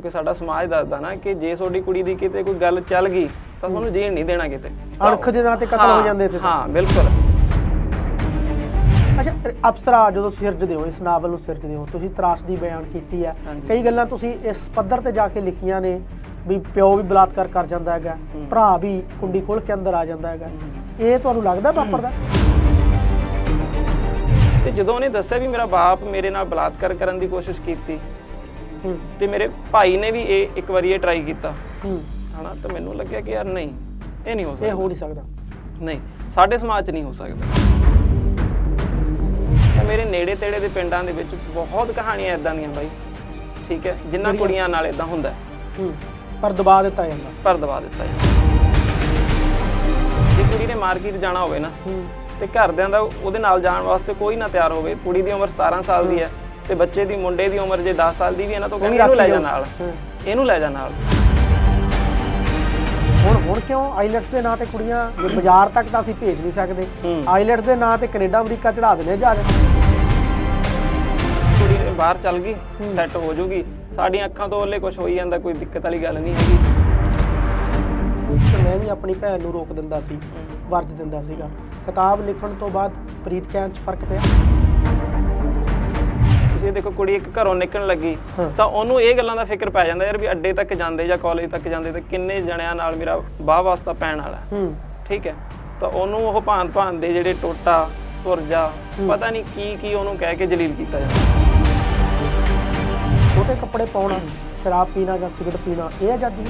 ਕਿਉਂਕਿ ਸਾਡਾ ਸਮਾਜ ਦੱਸਦਾ ਨਾ ਕਿ ਜੇ ਤੁਹਾਡੀ ਕੁੜੀ ਦੀ ਕਿਤੇ ਕੋਈ ਗੱਲ ਚੱਲ ਗਈ ਤਾਂ ਤੁਹਾਨੂੰ ਜੀਣ ਨਹੀਂ ਦੇਣਾ ਕਿਤੇ। ਅਣਖ ਦੇ ਨਾਂ ਤੇ ਕਤਲ ਹੋ ਜਾਂਦੇ ਇੱਥੇ ਤਾਂ। ਹਾਂ ਬਿਲਕੁਲ। ਅੱਛਾ ਅਪਸਰਾ ਜਦੋਂ ਸਿਰਜਦੇ ਹੋ ਇਸ ਨਾਵਲ ਨੂੰ ਸਿਰਜਦੇ ਹੋ ਤੁਸੀਂ ਤਰਾਸਦੀ ਬਿਆਨ ਕੀਤੀ ਹੈ। ਹਾਂਜੀ। ਕਈ ਗੱਲਾਂ ਤੁਸੀਂ ਇਸ ਪੱਧਰ ਤੇ ਜਾ ਕੇ ਲਿਖੀਆਂ ਨੇ ਵੀ ਪਿਓ ਵੀ ਬਲਾਤਕਾਰ ਕਰ ਜਾਂਦਾ ਹੈਗਾ ਭਰਾ ਵੀ ਕੁੰਡੀ ਖੋਲ ਕੇ ਅੰਦਰ ਆ ਜਾਂਦਾ ਹੈਗਾ। ਇਹ ਤੁਹਾਨੂੰ ਲੱਗਦਾ ਵਾਪਰਦਾ? ਤੇ ਜਦੋਂ ਉਹਨੇ ਦੱਸਿਆ ਵੀ ਮੇਰਾ ਬਾਪ ਮੇਰੇ ਨਾਲ ਬਲਾਤਕਾਰ ਕਰਨ ਦੀ ਕੋਸ਼ਿਸ਼ ਕੀਤੀ ਤੇ ਮੇਰੇ ਭਾਈ ਨੇ ਵੀ ਇਹ ਇੱਕ ਵਾਰੀ ਇਹ ਟਰਾਈ ਕੀਤਾ। ਹੂੰ। ਹਨਾ ਤਾਂ ਮੈਨੂੰ ਲੱਗਿਆ ਕਿ ਯਾਰ ਨਹੀਂ ਇਹ ਨਹੀਂ ਹੋ ਇਹ ਸਕਦਾ। ਹੋ ਨਹੀਂ ਸਕਦਾ। ਨਹੀਂ ਸਾਡੇ ਸਮਾਜ 'ਚ ਨਹੀਂ ਹੋ ਸਕਦਾ। ਤੇ ਮੇਰੇ ਨੇੜੇ ਤੇੜੇ ਦੇ ਪਿੰਡਾਂ ਦੇ ਵਿੱਚ ਬਹੁਤ ਕਹਾਣੀਆਂ ਇਦਾਂ ਦੀਆਂ ਬਾਈ। ਠੀਕ ਹੈ ਜਿਨ੍ਹਾਂ ਕੁੜੀਆਂ ਨਾਲ ਇਦਾਂ ਹੁੰਦਾ। ਪਰ ਦਬਾ ਦਿੱਤਾ ਜਾਂਦਾ। ਪਰ ਦਬਾ ਦਿੱਤਾ ਜਾਂਦਾ। ਜੇ ਕੁੜੀ ਨੇ ਮਾਰਕੀਟ ਜਾਣਾ ਹੋਵੇ ਨਾ ਤੇ ਘਰਦਿਆਂ ਦਾ ਉਹਦੇ ਨਾਲ ਜਾਣ ਵਾਸਤੇ ਕੋਈ ਨਾ ਤਿਆਰ ਹੋਵੇ ਕੁੜੀ ਦੀ ਉਮਰ 17 ਸਾਲ ਦੀ ਹੈ। ਤੇ ਬੱਚੇ ਦੀ ਮੁੰਡੇ ਦੀ ਉਮਰ ਜੇ 10 ਸਾਲ ਦੀ ਵੀ ਹੈ ਨਾ ਤਾਂ ਕਹਿੰਦੇ ਇਹਨੂੰ ਲੈ ਜਾ ਨਾਲ। ਇਹਨੂੰ ਲੈ ਜਾ ਨਾਲ। ਹੁਣ ਹੁਣ ਕਿਉਂ ਆਈਲੈਟਸ ਦੇ ਨਾਂ ਤੇ ਕੁੜੀਆਂ ਜੇ ਬਾਜ਼ਾਰ ਤੱਕ ਤਾਂ ਅਸੀਂ ਭੇਜ ਨਹੀਂ ਸਕਦੇ। ਆਈਲੈਟਸ ਦੇ ਨਾਂ ਤੇ ਕੈਨੇਡਾ ਅਮਰੀਕਾ ਚੜਾ ਦਿੰਦੇ ਜਾ ਕੇ। ਕੁੜੀ ਬਾਹਰ ਚੱਲ ਗਈ ਸੈੱਟ ਹੋ ਜਾਊਗੀ ਸਾਡੀਆਂ ਅੱਖਾਂ ਤੋਂ ਉਹਲੇ ਕੁਝ ਹੋਈ ਜਾਂਦਾ ਕੋਈ ਦਿੱਕਤ ਵਾਲੀ ਗੱਲ ਨਹੀਂ ਹੈਗੀ। ਮੈਂ ਵੀ ਆਪਣੀ ਭੈਣ ਨੂੰ ਰੋਕ ਦਿੰਦਾ ਸੀ ਵਰਜ ਦਿੰਦਾ ਸੀਗਾ। ਕਿਤਾਬ ਲਿਖਣ ਤੋਂ ਬਾਅਦ ਪ੍ਰੀਤ ਕਹਿਣ 'ਚ ਫ਼ਰਕ ਪਿਆ। ਤੁਸੀਂ ਦੇਖੋ ਕੁੜੀ ਇੱਕ ਘਰੋਂ ਨਿਕਲਣ ਲੱਗੀ। ਤਾਂ ਉਹਨੂੰ ਇਹ ਗੱਲਾਂ ਦਾ ਫਿਕਰ ਪੈ ਜਾਂਦਾ ਯਾਰ ਵੀ ਅੱਡੇ ਤੱਕ ਜਾਂਦੇ ਜਾਂ ਕਾਲਜ ਤੱਕ ਜਾਂਦੇ ਤਾਂ ਕਿੰਨੇ ਜਣਿਆਂ ਨਾਲ ਮੇਰਾ ਬਾਹ ਵਾਸਤਾ ਪੈਣ ਵਾਲਾ ਠੀਕ ਹੈ? ਤਾਂ ਉਹਨੂੰ ਉਹ ਭਾਂ ਭਾਂ ਦੇ ਜਿਹੜੇ ਟੋਟਾ ਪੁਰਜਾ ਪਤਾ ਨਹੀਂ ਕੀ ਕੀ ਉਹਨੂੰ ਕਹਿ ਕੇ ਜਲੀਲ ਕੀਤਾ ਜਾਂਦਾ। ਛੋਟੇ ਕੱਪੜੇ ਪਾਉਣਾ ਸ਼ਰਾਬ ਪੀਣਾ ਜਾਂ ਸਿਗਰਟ ਪੀਣਾ ਇਹ ਆਜ਼ਾਦੀ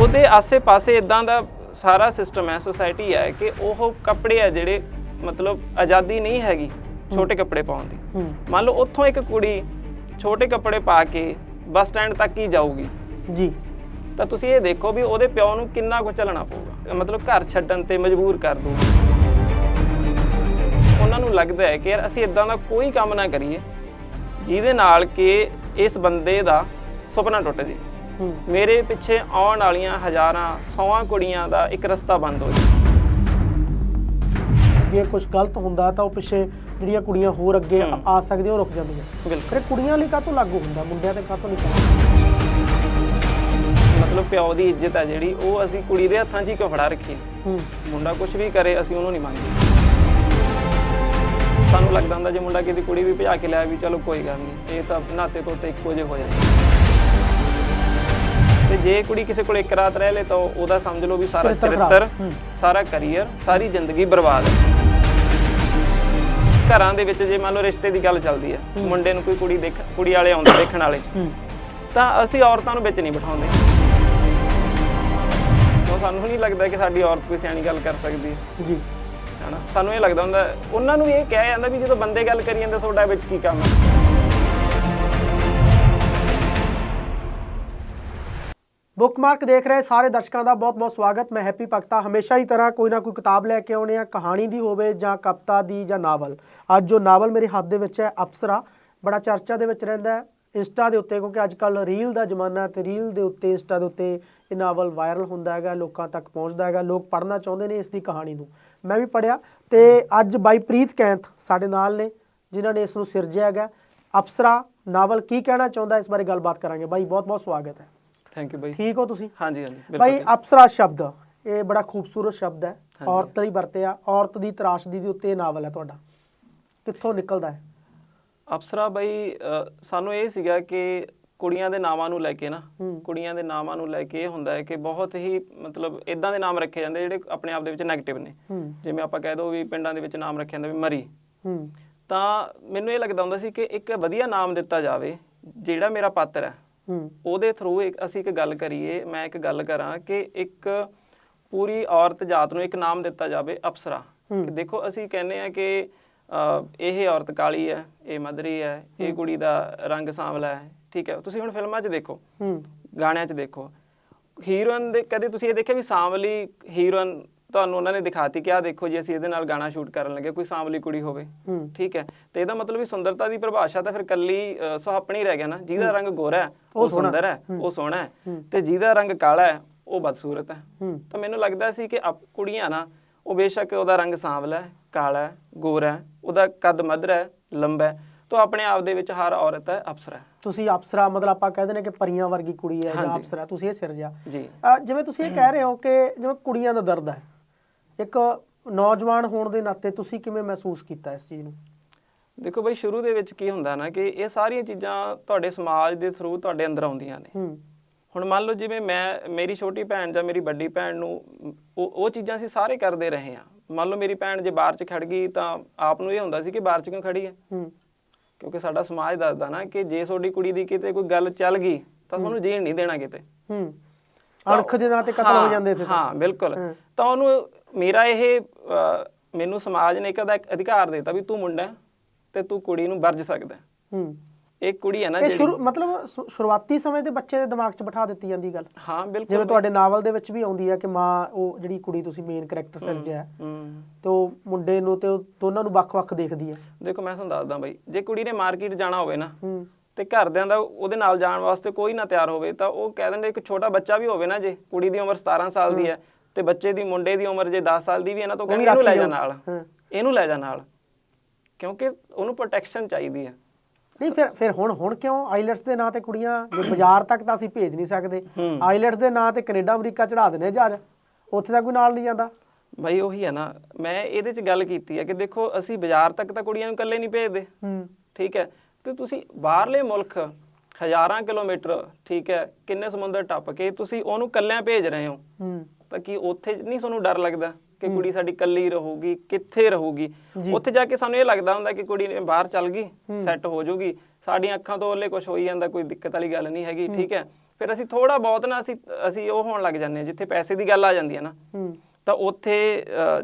ਉਹਦੇ ਆਸੇ-ਪਾਸੇ ਇਦਾਂ ਦਾ ਸਾਰਾ ਸਿਸਟਮ ਹੈ ਸੋਸਾਇਟੀ ਹੈ ਕਿ ਉਹ ਕੱਪੜੇ ਆ ਜਿਹੜੇ ਮਤਲਬ ਆਜ਼ਾਦੀ ਨਹੀਂ ਹੈਗੀ। ਛੋਟੇ ਕੱਪੜੇ ਪਾਉਣ ਦੀ। ਮੰਨ ਲਓ ਉੱਥੋਂ ਇੱਕ ਕੁੜੀ ਛੋਟੇ ਕੱਪੜੇ ਪਾ ਕੇ ਬੱਸ ਸਟੈਂਡ ਤੱਕ ਹੀ ਜਾਊਗੀ। ਜੀ। ਤਾਂ ਤੁਸੀਂ ਇਹ ਦੇਖੋ ਵੀ ਉਹਦੇ ਪਿਓ ਨੂੰ ਕਿੰਨਾ ਕੁ ਚੱਲਣਾ ਪਊਗਾ। ਮਤਲਬ ਘਰ ਛੱਡਣ ਤੇ ਮਜਬੂਰ ਕਰ ਦੂਗਾ ਉਹਨਾਂ ਨੂੰ ਲੱਗਦਾ ਹੈ ਕਿ ਯਾਰ ਅਸੀਂ ਇਦਾਂ ਦਾ ਕੋਈ ਕੰਮ ਨਾ ਕਰੀਏ ਜਿਹਦੇ ਨਾਲ ਕਿ ਇਸ ਬੰਦੇ ਦਾ ਸੁਪਨਾ ਟੁੱਟ ਜੇ। ਮੇਰੇ ਪਿੱਛੇ ਆਉਣ ਵਾਲੀਆਂ ਹਜ਼ਾਰਾਂ ਸੌਆਂ ਕੁੜੀਆਂ ਦਾ ਇੱਕ ਰਸਤਾ ਬੰਦ ਹੋ ਜਾਏ ਜੇ ਕੁਝ ਗਲਤ ਹੁੰਦਾ ਤਾਂ ਉਹ ਪਿੱਛੇ ਜਿਹੜੀਆਂ ਕੁੜੀਆਂ ਹੋਰ ਅੱਗੇ ਆ- ਆ ਸਕਦੀਆਂ ਉਹ ਰੁਕ ਜਾਂਦੀਆਂ। ਬਿਲਕੁਲ। ਇਹ ਕੁੜੀਆਂ ਲਈ ਕਾਹਤੋਂ ਲਾਗੂ ਹੁੰਦਾ? ਮੁੰਡਿਆਂ ਤੇ ਕਾਹਤੋਂ ਨਹੀਂ ਮਤਲਬ ਪਿਓ ਦੀ ਇੱਜ਼ਤ ਹੈ ਜਿਹੜੀ ਉਹ ਅਸੀਂ ਕੁੜੀ ਦੇ ਹੱਥਾਂ 'ਚ ਹੀ ਕਿਉਂ ਫੜਾ ਰੱਖੀ ਹੈ? ਮੁੰਡਾ ਕੁਝ ਵੀ ਕਰੇ ਅਸੀਂ ਉਹਨੂੰ ਨਹੀਂ ਮੰਨਦੇ। ਸਾਨੂੰ ਲੱਗਦਾ ਹੁੰਦਾ ਜੇ ਮੁੰਡਾ ਕਿਤੇ ਕੁੜੀ ਵੀ ਭਜਾ ਕੇ ਲਿਆ ਵੀ ਚਲੋ ਕੋਈ ਗੱਲ ਨਹੀਂ। ਇਹ ਤਾਂ ਨਾਤੇ ਤੋਤੇ ਇੱਕੋ ਜਿਹੇ ਹੋ ਜਾਂਦੇ ਤੇ ਜੇ ਕੁੜੀ ਕਿਸੇ ਕੋਲ ਇੱਕ ਰਾਤ ਰਹਿ ਲੇ ਤਾਂ ਉਹਦਾ ਸਮਝ ਲਓ ਵੀ ਸਾਰਾ ਚਰਿੱਤਰ। ਸਾਰਾ ਕੈਰੀਅਰ ਸਾਰੀ ਜ਼ਿੰਦਗੀ ਬਰਬਾਦ ਹੈ। ਘਰਾਂ ਦੇ ਵਿੱਚ ਜੇ ਮੰਨ ਲਓ ਰਿਸ਼ਤੇ ਦੀ ਗੱਲ ਚੱਲਦੀ ਹੈ। ਮੁੰਡੇ ਨੂੰ ਕੋਈ ਕੁੜੀ ਦੇਖ ਕੁੜੀ ਵਾਲੇ ਆਉਂਦੇ ਦੇਖਣ ਵਾਲੇ ਤਾਂ ਅਸੀਂ ਔਰਤਾਂ ਨੂੰ ਵਿੱਚ ਨਹੀਂ ਬਿਠਾਉਂਦੇ। ਉਹ ਸਾਨੂੰ ਨਹੀਂ ਲੱਗਦਾ ਕਿ ਸਾਡੀ ਔਰਤ ਕੋਈ ਸਿਆਣੀ ਗੱਲ ਕਰ ਸਕਦੀ। ਹੈ ਜੀ। ਹਨਾ? ਸਾਨੂੰ ਇਹ ਲੱਗਦਾ ਹੁੰਦਾ ਉਹਨਾਂ ਨੂੰ ਇਹ ਕਿਹਾ ਜਾਂਦਾ ਵੀ ਜਦੋਂ ਬੰਦੇ ਗੱਲ ਕਰੀ ਜਾਂਦੇ ਤੁਹਾਡਾ ਵਿੱਚ ਕੀ ਕੰਮ ਹੈ ਬੁੱਕਮਾਰਕ ਦੇਖ ਰਹੇ ਸਾਰੇ ਦਰਸ਼ਕਾਂ ਦਾ ਬਹੁਤ-ਬਹੁਤ ਸਵਾਗਤ। ਮੈਂ ਹੈਪੀ ਭਗਤਾ। ਹਮੇਸ਼ਾ ਹੀ ਤਰ੍ਹਾਂ ਕੋਈ ਨਾ ਕੋਈ ਕਿਤਾਬ ਲੈ ਕੇ ਆਉਣੇ ਆ ਕਹਾਣੀ ਦੀ ਹੋਵੇ ਜਾਂ ਕਵਿਤਾ ਦੀ ਜਾਂ ਨਾਵਲ। ਅੱਜ ਜੋ ਨਾਵਲ ਮੇਰੇ ਹੱਥ ਦੇ ਵਿੱਚ ਹੈ, ਅਪਸਰਾ। ਬੜਾ ਚਰਚਾ ਦੇ ਵਿੱਚ ਰਹਿੰਦਾ ਹੈ। ਇੰਸਟਾ ਦੇ ਉੱਤੇ, ਕਿਉਂਕਿ ਅੱਜ ਕੱਲ ਰੀਲ ਦਾ ਜ਼ਮਾਨਾ ਹੈ, ਤੇ ਰੀਲ ਦੇ ਉੱਤੇ, ਇੰਸਟਾ ਦੇ ਉੱਤੇ ਇਹ ਨਾਵਲ ਵਾਇਰਲ ਹੁੰਦਾ ਹੈਗਾ, ਲੋਕਾਂ ਤੱਕ ਪਹੁੰਚਦਾ ਹੈਗਾ, ਲੋਕ ਪੜ੍ਹਨਾ ਚਾਹੁੰਦੇ ਨੇ ਇਸ ਦੀ ਕਹਾਣੀ ਨੂੰ। ਮੈਂ ਵੀ ਪੜਿਆ ਤੇ ਅੱਜ ਬਾਈ ਪ੍ਰੀਤ ਕੈਂਥ ਸਾਡੇ ਨਾਲ ਨੇ, ਜਿਨ੍ਹਾਂ ਨੇ ਇਸ ਨੂੰ ਸਿਰਜਿਆ ਹੈਗਾ। ਅਪਸਰਾ, ਨਾਵਲ ਕੀ ਕਹਿਣਾ ਚਾਹੁੰਦਾ, ਇਸ ਬਾਰੇ ਗੱਲਬਾਤ ਕਰਾਂਗੇ। ਬਾਈ, ਬਹੁਤ-ਬਹੁਤ ਸਵਾਗਤ ਹੈ। ਥੈਂਕ ਯੂ ਬਾਈ ਠੀਕ ਹੋ ਤੁਸੀਂ? ਹਾਂਜੀ ਹਾਂਜੀ ਬਿਲਕੁਲ ਅਪਸਰਾ ਸ਼ਬਦ। ਇਹ ਬੜਾ ਖੂਬਸੂਰਤ ਸ਼ਬਦ ਹੈ। ਔਰਤ ਲਈ ਵਰਤਿਆ ਔਰਤ ਦੀ ਤਰਾਸ਼ਦੀ ਦੇ ਉੱਤੇ ਇਹ ਨਾਵਲ ਹੈ ਤੁਹਾਡਾ। ਕਿੱਥੋਂ ਨਿਕਲਦਾ ਹੈ? ਅਪਸਰਾ ਬਾਈ ਸਾਨੂੰ ਇਹ ਸੀਗਾ ਕਿ ਕੁੜੀਆਂ ਦੇ ਨਾਵਾਂ ਨੂੰ ਲੈ ਕੇ ਨਾ। ਕੁੜੀਆਂ ਦੇ ਨਾਵਾਂ ਨੂੰ ਲੈ ਕੇ ਇਹ ਹੁੰਦਾ ਹੈ ਕਿ ਬਹੁਤ ਹੀ ਮਤਲਬ ਇਦਾਂ ਦੇ ਨਾਮ ਰੱਖੇ ਜਾਂਦੇ ਜਿਹੜੇ ਆਪਣੇ ਆਪ ਦੇ ਵਿੱਚ 네ਗੇਟਿਵ ਨੇ ਜਿਵੇਂ ਆਪਾਂ ਕਹਿ ਦੋ ਵੀ ਪਿੰਡਾਂ ਦੇ ਵਿੱਚ ਨਾਮ ਰੱਖਿਆ ਜਾਂਦਾ ਵੀ ਮਰੀ। ਤਾਂ ਮੈਨੂੰ ਇਹ ਲੱਗਦਾ ਹੁੰਦਾ ਸੀ ਕਿ ਇੱਕ ਵਧੀਆ ਨਾਮ ਦਿੱਤਾ ਜਾਵੇ ਜਿਹੜਾ ਮੇਰਾ ਪਾਤਰ ਹੂੰ। ਉਹਦੇ ਥਰੂ ਇੱਕ ਅਸੀਂ ਇੱਕ ਗੱਲ ਕਰੀਏ ਮੈਂ ਇੱਕ ਗੱਲ ਕਰਾਂ ਕਿ ਇੱਕ ਪੂਰੀ ਔਰਤ ਜਾਤ ਨੂੰ ਇੱਕ ਨਾਮ ਦਿੱਤਾ ਜਾਵੇ ਅਪਸਰਾ। ਕਿ ਦੇਖੋ ਅਸੀਂ ਕਹਿੰਦੇ ਆ ਕਿ ਇਹ ਔਰਤ ਕਾਲੀ ਹੈ ਇਹ ਮਦਰੀ ਹੈ ਇਹ ਕੁੜੀ ਦਾ ਰੰਗ ਸਾਂਵਲਾ ਹੈ ਠੀਕ ਹੈ। ਤੁਸੀਂ ਹੁਣ ਫਿਲਮਾਂ 'ਚ ਦੇਖੋ ਗਾਣਿਆਂ 'ਚ ਦੇਖੋ ਹੀਰੋਇਨ ਦੇ ਕਦੇ ਤੁਸੀਂ ਇਹ ਦੇਖਿਆ ਵੀ ਸਾਂਵਲੀ ਹੀਰੋਇਨ ਤੁਹਾਨੂੰ ਉਹਨਾਂ ਨੇ ਦਿਖਾਤੀ ਕਿ ਆਹ ਦੇਖੋ ਜੀ ਅਸੀਂ ਇਹਦੇ ਨਾਲ ਗਾਣਾ ਸ਼ੂਟ ਕਰਨ ਲੱਗੇ ਕੋਈ ਸਾਂਵਲੀ ਕੁੜੀ ਹੋਵੇ। ਠੀਕ ਹੈ? ਤੇ ਇਹਦਾ ਮਤਲਬ ਵੀ ਸੁੰਦਰਤਾ ਦੀ ਪਰਿਭਾਸ਼ਾ ਤਾਂ ਫਿਰ ਕੱਲੀ ਸੁਹਾਪਣੀ ਰਹਿ ਗਿਆ ਨਾ। ਜਿਹਦਾ ਰੰਗ ਗੋਰਾ ਹੈ ਉਹ ਸੁੰਦਰ ਹੈ ਉਹ ਸੋਹਣਾ ਹੈ। ਤੇ ਜਿਹਦਾ ਰੰਗ ਕਾਲਾ ਹੈ ਉਹ ਬਦਸੂਰਤ ਹੈ। ਤਾਂ ਮੈਨੂੰ ਲੱਗਦਾ ਸੀ ਕਿ ਕੁੜੀਆਂ ਨਾ ਉਹ ਬੇਸ਼ੱਕ ਉਹਦਾ ਰੰਗ ਸਾਂਵਲਾ ਹੈ ਕਾਲਾ ਹੈ ਗੋਰਾ ਹੈ ਉਹਦਾ ਕੱਦ ਮੱਧਰਾ ਹੈ ਲੰਬਾ ਹੈ ਤਾਂ ਆਪਣੇ ਆਪ ਦੇ ਵਿੱਚ ਹਰ ਔਰਤ ਹੈ ਅਪਸਰਾ ਤੁਸੀਂ ਅਪਸਰਾ ਮਤਲਬ ਆਪਾਂ ਕਹਿੰਦੇ ਨੇ ਕਿ ਪਰੀਆਂ ਵਰਗੀ ਕੁੜੀ ਹੈ ਜਾਂ। ਅਪਸਰਾ ਤੁਸੀਂ ਇਹ ਸਿਰਜਿਆ। ਜੀ। ਜਿਵੇਂ ਤੁਸੀਂ ਇਹ ਕਹਿ ਰਹੇ ਹੋ ਕਿ ਜਿਵੇਂ ਕੁੜੀਆਂ ਦਾ ਦਰਦ ਹੈ ਇੱਕ ਨੌਜਵਾਨ ਹੋਣ ਦੇ ਨਾਤੇ ਤੁਸੀਂ ਕਿਵੇਂ ਮਹਿਸੂਸ ਕੀਤਾ ਇਸ ਚੀਜ਼ ਨੂੰ? ਦੇਖੋ ਬਈ ਸ਼ੁਰੂ ਦੇ ਵਿੱਚ ਕੀ ਹੁੰਦਾ ਨਾ ਕਿ ਇਹ ਸਾਰੀਆਂ ਚੀਜ਼ਾਂ ਤੁਹਾਡੇ ਸਮਾਜ ਦੇ ਥਰੂ ਤੁਹਾਡੇ ਅੰਦਰ ਆਉਂਦੀਆਂ ਨੇ। ਹੁਣ ਮੰਨ ਲਓ ਜਿਵੇਂ ਮੈਂ ਮੇਰੀ ਛੋਟੀ ਭੈਣ ਜਾਂ ਮੇਰੀ ਵੱਡੀ ਭੈਣ ਨੂੰ ਉਹ ਉਹ ਚੀਜ਼ਾਂ ਅਸੀਂ ਸਾਰੇ ਕਰਦੇ ਰਹੇ ਹਾਂ। ਮੰਨ ਲਓ ਮੇਰੀ ਭੈਣ ਜੇ ਬਾਹਰ 'ਚ ਖੜ ਗਈ ਤਾਂ ਆਪ ਨੂੰ ਇਹ ਹੁੰਦਾ ਸੀ ਕਿ ਬਾਹਰ 'ਚ ਕਿਉਂ ਖੜੀ ਹੈ? ਕਿਉਂਕਿ ਸਾਡਾ ਸਮਾਜ ਦੱਸਦਾ ਨਾ ਕਿ ਜੇ ਤੁਹਾਡੀ ਕੁੜੀ ਦੀ ਕਿਤੇ ਕੋਈ ਗੱਲ ਚੱਲ ਗਈ ਤਾਂ ਤੁਹਾਨੂੰ ਜੀਣ ਨਹੀਂ ਦੇਣਾ ਕਿਤੇ। ਹੂੰ। ਅਣਖ ਦੇ ਨਾਂ ਤੇ ਕਤਲ ਹੋ ਜਾਂਦੇ ਸੀ ਹਾਂ ਬਿਲਕੁਲ। ਤਾਂ ਉਹਨੂੰ ਮੇਰਾ ਇਹ ਮੈਨੂੰ ਸਮਾਜ ਨੇ ਇੱਕ ਅਧਿਕਾਰ ਦਿੱਤਾ ਵੀ ਤੂੰ ਮੁੰਡਾ ਤੇ ਤੂੰ ਕੁੜੀ ਨੂੰ ਵਰਜ ਸਕਦਾ ਹੈ। ਇਹ ਕੁੜੀ ਹੈ ਨਾ ਜਿਹੜੀ ਸ਼ੁਰੂ ਮਤਲਬ ਸ਼ੁਰੂਆਤੀ ਸਮੇਂ ਦੇ ਬੱਚੇ ਦੇ ਦਿਮਾਗ 'ਚ ਬਿਠਾ ਦਿੱਤੀ ਜਾਂਦੀ ਗੱਲ। ਹਾਂ ਬਿਲਕੁਲ ਜਿਵੇਂ ਤੁਹਾਡੇ ਨਾਵਲ ਦੇ ਵਿੱਚ ਵੀ ਆਉਂਦੀ ਹੈ ਕਿ ਮਾਂ ਉਹ ਜਿਹੜੀ ਕੁੜੀ ਤੁਸੀਂ ਮੇਨ ਕੈਰੈਕਟਰ ਸਿਰਜਿਆ ਤੇ ਉਹ ਮੁੰਡੇ ਨੂੰ ਤੇ ਉਹ ਦੋਨਾਂ ਨੂੰ ਵੱਖ-ਵੱਖ ਦੇਖਦੀ ਹੈ। ਦੇਖੋ ਮੈਂ ਤੁਹਾਨੂੰ ਦੱਸਦਾ ਬਾਈ ਜੇ ਕੁੜੀ ਨੇ ਮਾਰਕੀਟ ਜਾਣਾ ਹੋਵੇ ਨਾ ਤੇ ਘਰਦਿਆਂ ਦਾ ਉਹਦੇ ਨਾਲ ਜਾਣ ਵਾਸਤੇ ਕੋਈ ਨਾ ਤਿਆਰ ਹੋਵੇ ਤਾਂ ਉਹ ਕਹਿ ਦਿੰਦੇ ਇੱਕ ਛੋਟਾ ਬੱਚਾ ਵੀ ਹੋਵੇ ਨਾ ਜੇ ਕੁੜੀ ਦੀ ਉਮਰ 17 ਸਾਲ ਦੀ ਹੈ ਤੇ ਬੱਚੇ ਦੀ ਮੁੰਡੇ ਦੀ ਉਮਰ ਜੇ 10 ਸਾਲ ਦੀ ਵੀ ਹੈ ਨਾ ਤਾਂ ਕਹਿੰਦੇ ਇਹਨੂੰ ਲੈ ਜਾ ਨਾਲ। ਇਹਨੂੰ ਲੈ ਜਾ ਨਾਲ। ਕਿਉਂਕਿ ਉਹਨੂੰ ਪ੍ਰੋਟੈਕਸ਼ਨ ਚਾਹੀਦੀ ਹੈ। ਨਹੀਂ ਫਿਰ ਫਿਰ ਹੁਣ ਹੁਣ ਕਿਉਂ ਆਈਲੈਟਸ ਦੇ ਨਾਂ ਤੇ ਕੁੜੀਆਂ ਜੇ ਬਾਜ਼ਾਰ ਤੱਕ ਤਾਂ ਅਸੀਂ ਭੇਜ ਨਹੀਂ ਸਕਦੇ? ਆਈਲੈਟਸ ਦੇ ਨਾਂ ਤੇ ਕੈਨੇਡਾ ਅਮਰੀਕਾ ਚੜਾ ਦਿੰਦੇ ਜਹਾਜ਼। ਉੱਥੇ ਤਾਂ ਕੋਈ ਨਾਲ ਨਹੀਂ ਜਾਂਦਾ। ਬਾਈ ਉਹੀ ਹੈ ਨਾ। ਮੈਂ ਇਹਦੇ 'ਚ ਗੱਲ ਕੀਤੀ ਹੈ ਕਿ ਦੇਖੋ ਅਸੀਂ ਬਾਜ਼ਾਰ ਤੱਕ ਤਾਂ ਕੁੜੀਆਂ ਨੂੰ ਇਕੱਲੇ ਨਹੀਂ ਭੇਜਦੇ। ਹੂੰ। ਠੀਕ ਹੈ। ਤੇ ਤੁਸੀਂ ਬਾਹਰਲੇ ਮੁਲਕ ਹਜ਼ਾਰਾਂ ਕਿਲੋਮੀਟਰ ਠੀਕ ਹੈ ਕਿੰਨੇ ਸਮੁੰਦਰ ਟੱਪ ਕੇ ਤੁਸੀਂ ਉਹਨੂੰ ਇਕੱਲਿਆਂ ਭੇਜ ਰਹੇ ਹੋ। ਹੂੰ। ਤਾਂ ਕੀ ਉੱਥੇ ਨਹੀਂ ਤੁਹਾਨੂੰ ਡਰ ਲੱਗਦਾ ਕਿ ਕੁੜੀ ਸਾਡੀ ਇਕੱਲੀ ਰਹੂਗੀ ਕਿੱਥੇ ਰਹੂਗੀ। ਉੱਥੇ ਜਾ ਕੇ ਸਾਨੂੰ ਇਹ ਲੱਗਦਾ ਹੁੰਦਾ ਕਿ ਕੁੜੀ ਨੇ ਬਾਹਰ ਚੱਲ ਗਈ ਸੈੱਟ ਹੋ ਜਾਊਗੀ ਸਾਡੀਆਂ ਅੱਖਾਂ ਤੋਂ ਉਹਲੇ ਕੁਝ ਹੋਈ ਜਾਂਦਾ ਕੋਈ ਦਿੱਕਤ ਵਾਲੀ ਗੱਲ ਨਹੀਂ ਹੈਗੀ ਠੀਕ ਹੈ? ਫਿਰ ਅਸੀਂ ਥੋੜਾ ਬਹੁਤ ਨਾ ਅਸੀਂ ਅਸੀਂ ਉਹ ਹੋਣ ਲੱਗ ਜਾਂਦੇ ਹਾਂ ਜਿੱਥੇ ਪੈਸੇ ਦੀ ਗੱਲ ਆ ਜਾਂਦੀ ਹੈ ਨਾ। ਤਾਂ ਉੱਥੇ